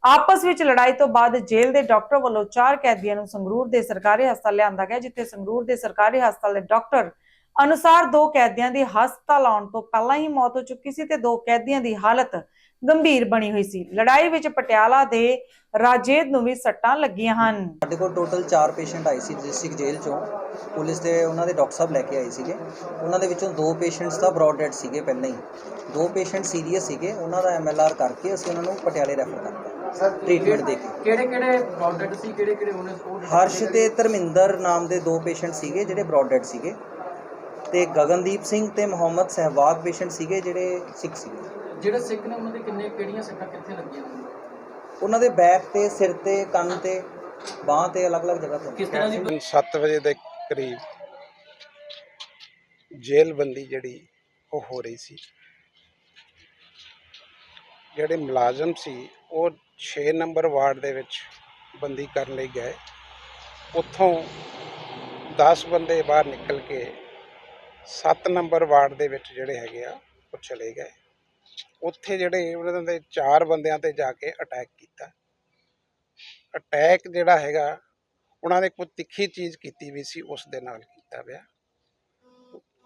ਆਪਸ ਵਿੱਚ ਲੜਾਈ ਤੋਂ ਬਾਅਦ ਜੇਲ੍ਹ ਦੇ ਡਾਕਟਰ ਵੱਲੋਂ ਚਾਰ ਕੈਦੀਆਂ ਨੂੰ ਸੰਗਰੂਰ ਦੇ ਸਰਕਾਰੀ ਹਸਪਤਾਲ ਲਿਆਂਦਾ ਗਿਆ, ਜਿੱਥੇ ਸੰਗਰੂਰ ਦੇ ਸਰਕਾਰੀ ਹਸਪਤਾਲ ਦੇ ਡਾਕਟਰ ਅਨੁਸਾਰ ਦੋ ਕੈਦੀਆਂ ਦੀ ਹਸਪਤਾਲ ਆਉਣ ਤੋਂ ਪਹਿਲਾਂ ਹੀ ਮੌਤ ਹੋ ਚੁੱਕੀ ਸੀ ਤੇ ਦੋ ਕੈਦੀਆਂ ਦੀ ਹਾਲਤ ਗੰਭੀਰ ਬਣੀ ਹੋਈ ਸੀ। ਲੜਾਈ ਵਿੱਚ ਪਟਿਆਲਾ ਦੇ ਰਾਜੇਦ ਨੂੰ ਵੀ ਸੱਟਾਂ ਲੱਗੀਆਂ ਹਨ। ਸਾਡੇ ਕੋਲ ਟੋਟਲ 4 ਪੇਸ਼ੈਂਟ ਆਏ ਸੀ ਡਿਸਟ੍ਰਿਕਟ ਜੇਲ੍ਹ ਚੋਂ। ਪੁਲਿਸ ਦੇ ਉਹਨਾਂ ਦੇ ਡਾਕਟਰ ਸਾਹਿਬ ਲੈ ਕੇ ਆਏ ਸੀਗੇ। ਉਹਨਾਂ ਦੇ ਵਿੱਚੋਂ ਦੋ ਪੇਸ਼ੈਂਟਸ ਤਾਂ ਬ੍ਰੌਡ ਡੈਡ ਸੀਗੇ ਪਹਿਲਾਂ ਹੀ। ਦੋ ਪੇਸ਼ੈਂਟ ਸੀਰੀਅਸ ਸੀਗੇ। ਉਹਨਾਂ ਦਾ ਐਮਐਲਆਰ ਕਰਕੇ ਅਸੀਂ ਉਹਨਾਂ ਨੂੰ ਪਟਿਆਲੇ ਰੈਫਰ ਕਰਤਾ ਟ੍ਰੀਟਮੈਂਟ ਦੇ ਕੇ ਕਿਹੜੇ ਕਿਹੜੇ ਬ੍ਰੌਡਡ ਸੀ ਕਿਹੜੇ ਕਿਹੜੇ ਉਹਨੇ ਉਹ ਹਰਸ਼ ਤੇ ਧਰਮਿੰਦਰ ਨਾਮ ਦੇ ਦੋ ਪੇਸ਼ੈਂਟ ਸੀਗੇ ਜਿਹੜੇ ਬ੍ਰੌਡ ਡੈਡ ਸੀਗੇ। ਤੇ ਗਗਨਦੀਪ ਸਿੰਘ ਤੇ ਮੁਹੰਮਦ ਸਹਿਵਾਗ ਪੇਸ਼ੈਂਟ ਸੀਗੇ ਜਿਹੜੇ ਸਿੱਖ ਸੀਗੇ। ਜਿਹੜੇ ਸਿੱਖ ਨੇ ਉਹਨਾਂ ਦੇ ਕਿੰਨੇ ਕਿਹੜੀਆਂ ਸੱਟਾਂ ਕਿੱਥੇ ਲੱਗੀਆਂ? ਹੋਈਆਂ? ਉਹਨਾਂ ਦੇ ਬੈਕ ਤੇ ਸਿਰ ਤੇ ਕੰਨ ਤੇ ਬਾਹ ਤੇ ਅਲੱਗ-ਅਲੱਗ ਜਗ੍ਹਾ ਤੋਂ। ਕਿਸ ਤਰ੍ਹਾਂ ਦੀ 7 ਵਜੇ ਦੇ ਕਰੀਬ ਜੇਲ੍ਹ ਬੰਦੀ ਜਿਹੜੀ ਉਹ ਹੋ ਰਹੀ ਸੀ। ਜਿਹੜੇ ਮੁਲਾਜ਼ਮ ਸੀ ਉਹ 6 ਨੰਬਰ ਵਾਰਡ ਦੇ ਵਿੱਚ ਬੰਦੀ ਕਰਨ ਲਈ ਗਏ। ਉੱਥੋਂ 10 ਬੰਦੇ ਬਾਹਰ ਨਿਕਲ ਕੇ 7 ਨੰਬਰ ਵਾਰਡ ਦੇ ਵਿੱਚ ਜਿਹੜੇ ਹੈਗੇ ਆ, ਉਹ ਚਲੇ ਗਏ। ਉੱਥੇ ਜਿਹੜੇ ਉਹਨਾਂ ਦੇ ਚਾਰ ਬੰਦਿਆਂ ਤੇ ਜਾ ਕੇ ਅਟੈਕ ਕੀਤਾ। ਅਟੈਕ ਜਿਹੜਾ ਹੈਗਾ, ਉਹਨਾਂ ਨੇ ਕੋਈ ਤਿੱਖੀ ਚੀਜ਼ ਕੀਤੀ ਵੀ ਸੀ, ਉਸ ਦੇ ਨਾਲ ਕੀਤਾ ਗਿਆ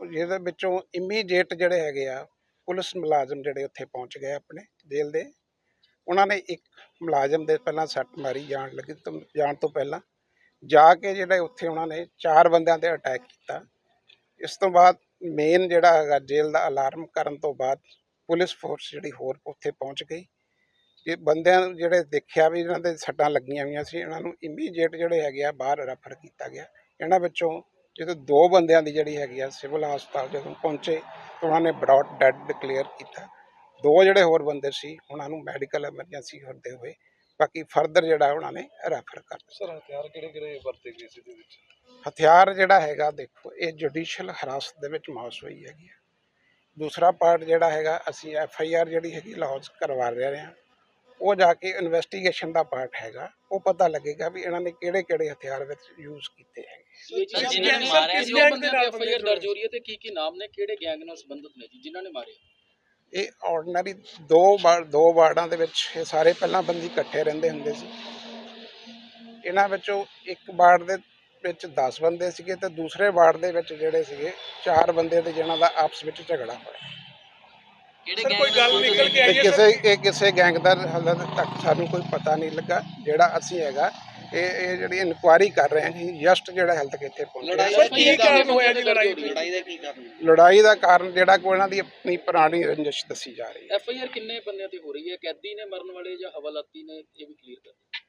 ਜਿਹਦੇ ਵਿੱਚੋਂ ਇਮੀਡੀਏਟ ਜਿਹੜੇ ਹੈਗੇ ਆ, ਪੁਲਿਸ ਮੁਲਾਜ਼ਮ ਜਿਹੜੇ ਉੱਥੇ ਪਹੁੰਚ ਗਏ ਆਪਣੇ ਜੇਲ੍ਹ ਦੇ। ਉਹਨਾਂ ਨੇ ਇੱਕ ਮੁਲਾਜ਼ਮ ਦੇ ਪਹਿਲਾਂ ਸੱਟ ਮਾਰੀ ਜਾਣ ਲੱਗੀ ਤੋਂ ਜਾਣ ਤੋਂ ਪਹਿਲਾਂ ਜਾ ਕੇ ਜਿਹੜੇ ਉੱਥੇ ਉਹਨਾਂ ਨੇ ਚਾਰ ਬੰਦਿਆਂ ਤੇ ਅਟੈਕ ਕੀਤਾ। ਇਸ ਤੋਂ ਬਾਅਦ ਮੇਨ ਜਿਹੜਾ ਹੈਗਾ ਜੇਲ੍ਹ ਦਾ ਅਲਾਰਮ ਕਰਨ ਤੋਂ ਬਾਅਦ ਪੁਲਿਸ ਫੋਰਸ ਜਿਹੜੀ ਹੋਰ ਉੱਥੇ ਪਹੁੰਚ ਗਈ। ਇਹ ਬੰਦਿਆਂ ਨੂੰ ਜਿਹੜੇ ਦੇਖਿਆ ਵੀ ਇਹਨਾਂ ਦੇ ਸੱਟਾਂ ਲੱਗੀਆਂ ਹੋਈਆਂ ਸੀ, ਇਹਨਾਂ ਨੂੰ ਇਮੀਡੀਏਟ ਜਿਹੜੇ ਹੈਗੇ ਆ ਬਾਹਰ ਰੈਫਰ ਕੀਤਾ ਗਿਆ। ਇਹਨਾਂ ਵਿੱਚੋਂ ਜਦੋਂ ਦੋ ਬੰਦਿਆਂ ਦੀ ਜਿਹੜੀ ਹੈਗੀ ਆ ਸਿਵਲ ਹਸਪਤਾਲ ਜਦੋਂ ਪਹੁੰਚੇ ਤਾਂ ਉਹਨਾਂ ਨੇ ਬ੍ਰੌਡ ਡੈਡ ਡਿਕਲੇਅਰ ਕੀਤਾ। ਦੋ ਜਿਹੜੇ ਹੋਰ ਬੰਦੇ ਸੀ ਉਹਨਾਂ ਨੂੰ ਮੈਡੀਕਲ ਐਮਰਜੈਂਸੀ ਹੁੰਦੇ ਹੋਏ ਬਾਕੀ ਫਰਦਰ ਜਿਹੜਾ ਉਹਨਾਂ ਨੇ ਰੈਫਰ ਕਰ ਸਰ ਹਥਿਆਰ ਕਿਹੜੇ ਕਿਹੜੇ ਵਰਤੇ ਗਏ ਸੀ ਦੇ ਵਿੱਚ? ਹਥਿਆਰ ਜਿਹੜਾ ਹੈਗਾ ਦੇਖੋ ਇਹ ਜੁਡੀਸ਼ੀਅਲ ਹਰਾਸਤ ਦੇ ਵਿੱਚ ਮਾਸ ਹੋਈ ਹੈਗੀ ਹੈ ਦੂਸਰਾ ਪਾਰਟ ਜਿਹੜਾ ਹੈਗਾ ਅਸੀਂ ਐਫ ਆਈ ਆਰ ਜਿਹੜੀ ਹੈਗੀ ਲੌਂਚ ਕਰਵਾ ਰਹੇ ਹਾਂ। ਉਹ ਜਾ ਕੇ ਇਨਵੈਸਟੀਗੇਸ਼ਨ ਦਾ ਪਾਰਟ ਹੈਗਾ। ਉਹ ਪਤਾ ਲੱਗੇਗਾ ਵੀ ਇਹਨਾਂ ਨੇ ਕਿਹੜੇ ਕਿਹੜੇ ਹਥਿਆਰ ਵਿੱਚ ਯੂਜ਼ ਕੀਤੇ ਹੈਗੇ। ਸਰ ਜਿਨ੍ਹਾਂ ਨੇ ਮਾਰਿਆ ਜੀ ਉਹ ਬੰਦਿਆਂ ਦੀ ਐਫਆਈਆਰ ਦਰਜ ਹੋ ਰਹੀ ਹੈ ਤੇ ਕੀ ਕੀ ਨਾਮ ਨੇ ਕਿਹੜੇ ਗੈਂਗ ਨਾਲ ਸੰਬੰਧਿਤ ਨੇ ਜੀ? ਜਿਨ੍ਹਾਂ ਨੇ ਮਾਰੇ ਇਹ ਆਰਡੀਨਰੀ ਦੋ ਵਾਰ ਦੋ ਵਾਰਡਾਂ ਦੇ ਵਿੱਚ ਇਹ ਸਾਰੇ ਪਹਿਲਾਂ ਬੰਦੀ ਇਕੱਠੇ ਰਹਿੰਦੇ ਹੁੰਦੇ ਸੀ। ਇਹਨਾਂ ਵਿੱਚੋਂ ਇੱਕ ਵਾਰਡ ਦੇ ਵਿੱਚ 10 ਬੰਦੇ ਸੀਗੇ ਤੇ ਦੂਸਰੇ ਵਾਰਡ ਦੇ ਵਿੱਚ ਜਿਹੜੇ ਸੀਗੇ ਚਾਰ ਬੰਦੇ ਤੇ ਜਿਹਨਾਂ ਦਾ ਆਪਸ ਵਿੱਚ ਝਗੜਾ ਹੋਇਆ। ਕਿਹੜੇ ਕੋਈ ਗੱਲ ਨਿਕਲ ਕੇ ਇਹ ਕਿਸੇ ਇਹ ਕਿਸੇ ਗੈਂਗ ਦਾ ਹਾਲੇ ਤੱਕ ਸਾਨੂੰ ਕੋਈ ਪਤਾ ਨਹੀਂ ਲੱਗਾ। ਜਿਹੜਾ ਅਸੀਂ ਹੈਗਾ ਇਹ ਇਹ ਜਿਹੜੀ ਇਨਕੁਆਇਰੀ ਕਰ ਰਹੇ ਹਾਂ ਜੀ ਜਸਟ ਜਿਹੜਾ ਹੈਲਥ ਕਿੱਥੇ ਪਹੁੰਚਿਆ ਸਰ ਕੀ ਕਾਰਨ ਹੋਇਆ ਜੀ ਲੜਾਈ ਲੜਾਈ ਦਾ? ਕੀ ਕਾਰਨ ਲੜਾਈ ਦਾ ਕਾਰਨ ਜਿਹੜਾ ਕੋਈ ਇਹਨਾਂ ਦੀ ਆਪਣੀ ਪੁਰਾਣੀ ਰੰਜਿਸ਼ ਦੱਸੀ ਜਾ ਰਹੀ ਹੈ। ਐਫਆਈਆਰ ਕਿੰਨੇ ਬੰਦਿਆਂ ਤੇ ਹੋ ਰਹੀ ਹੈ? ਕੈਦੀ ਨੇ ਮਰਨ ਵਾਲੇ ਜਾਂ ਹਵਾਲਾਤੀ ਨੇ ਇਹ ਵੀ ਕਲੀਅਰ ਕਰ।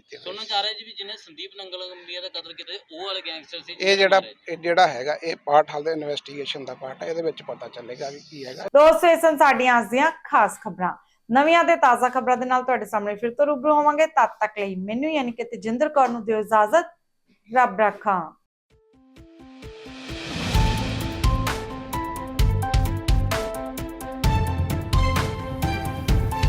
ਕੀਤੇ ਹੋਏ ਸੁਣਨ ਚ ਆ ਰਿਹਾ ਜੀ ਵੀ ਜਿਹਨੇ ਸੰਦੀਪ ਨੰਗਲ ਗੰਬੀਆ ਦਾ ਕਤਲ ਕੀਤਾ ਉਹ ਵਾਲੇ ਗੈਂਗਸਟਰ ਸੀ ਇਹ ਜਿਹੜਾ ਇਹ ਜਿਹੜਾ ਹੈਗਾ ਇਹ ਪਾਰਟ ਹਾਲੇ ਇਨਵੈਸਟੀਗੇਸ਼ਨ ਦਾ ਪਾਰਟ ਹੈ ਇਹਦੇ ਵਿੱਚ ਪਤਾ ਚੱਲੇਗਾ ਵੀ ਕੀ ਹੈਗਾ। ਦੋਸਤੋ ਇਹ ਸਨ ਸਾਡੀਆਂ ਅੱਜ ਦੀਆਂ ਖਾਸ ਖਬਰਾਂ। ਨਵੀਆਂ ਤੇ ਤਾਜ਼ਾ ਖਬਰਾਂ ਦੇ ਨਾਲ ਤੁਹਾਡੇ ਸਾਹਮਣੇ ਫਿਰ ਤੋਂ ਰੂਬਰੂ ਹੋਵਾਂਗੇ। ਤਦ ਤੱਕ ਲਈ ਮੈਨੂੰ ਯਾਨੀ ਕਿ ਤੇਜਿੰਦਰ ਕੌਰ ਨੂੰ ਦਿਓ ਇਜਾਜ਼ਤ। ਰੱਬ ਰਾਖਾ।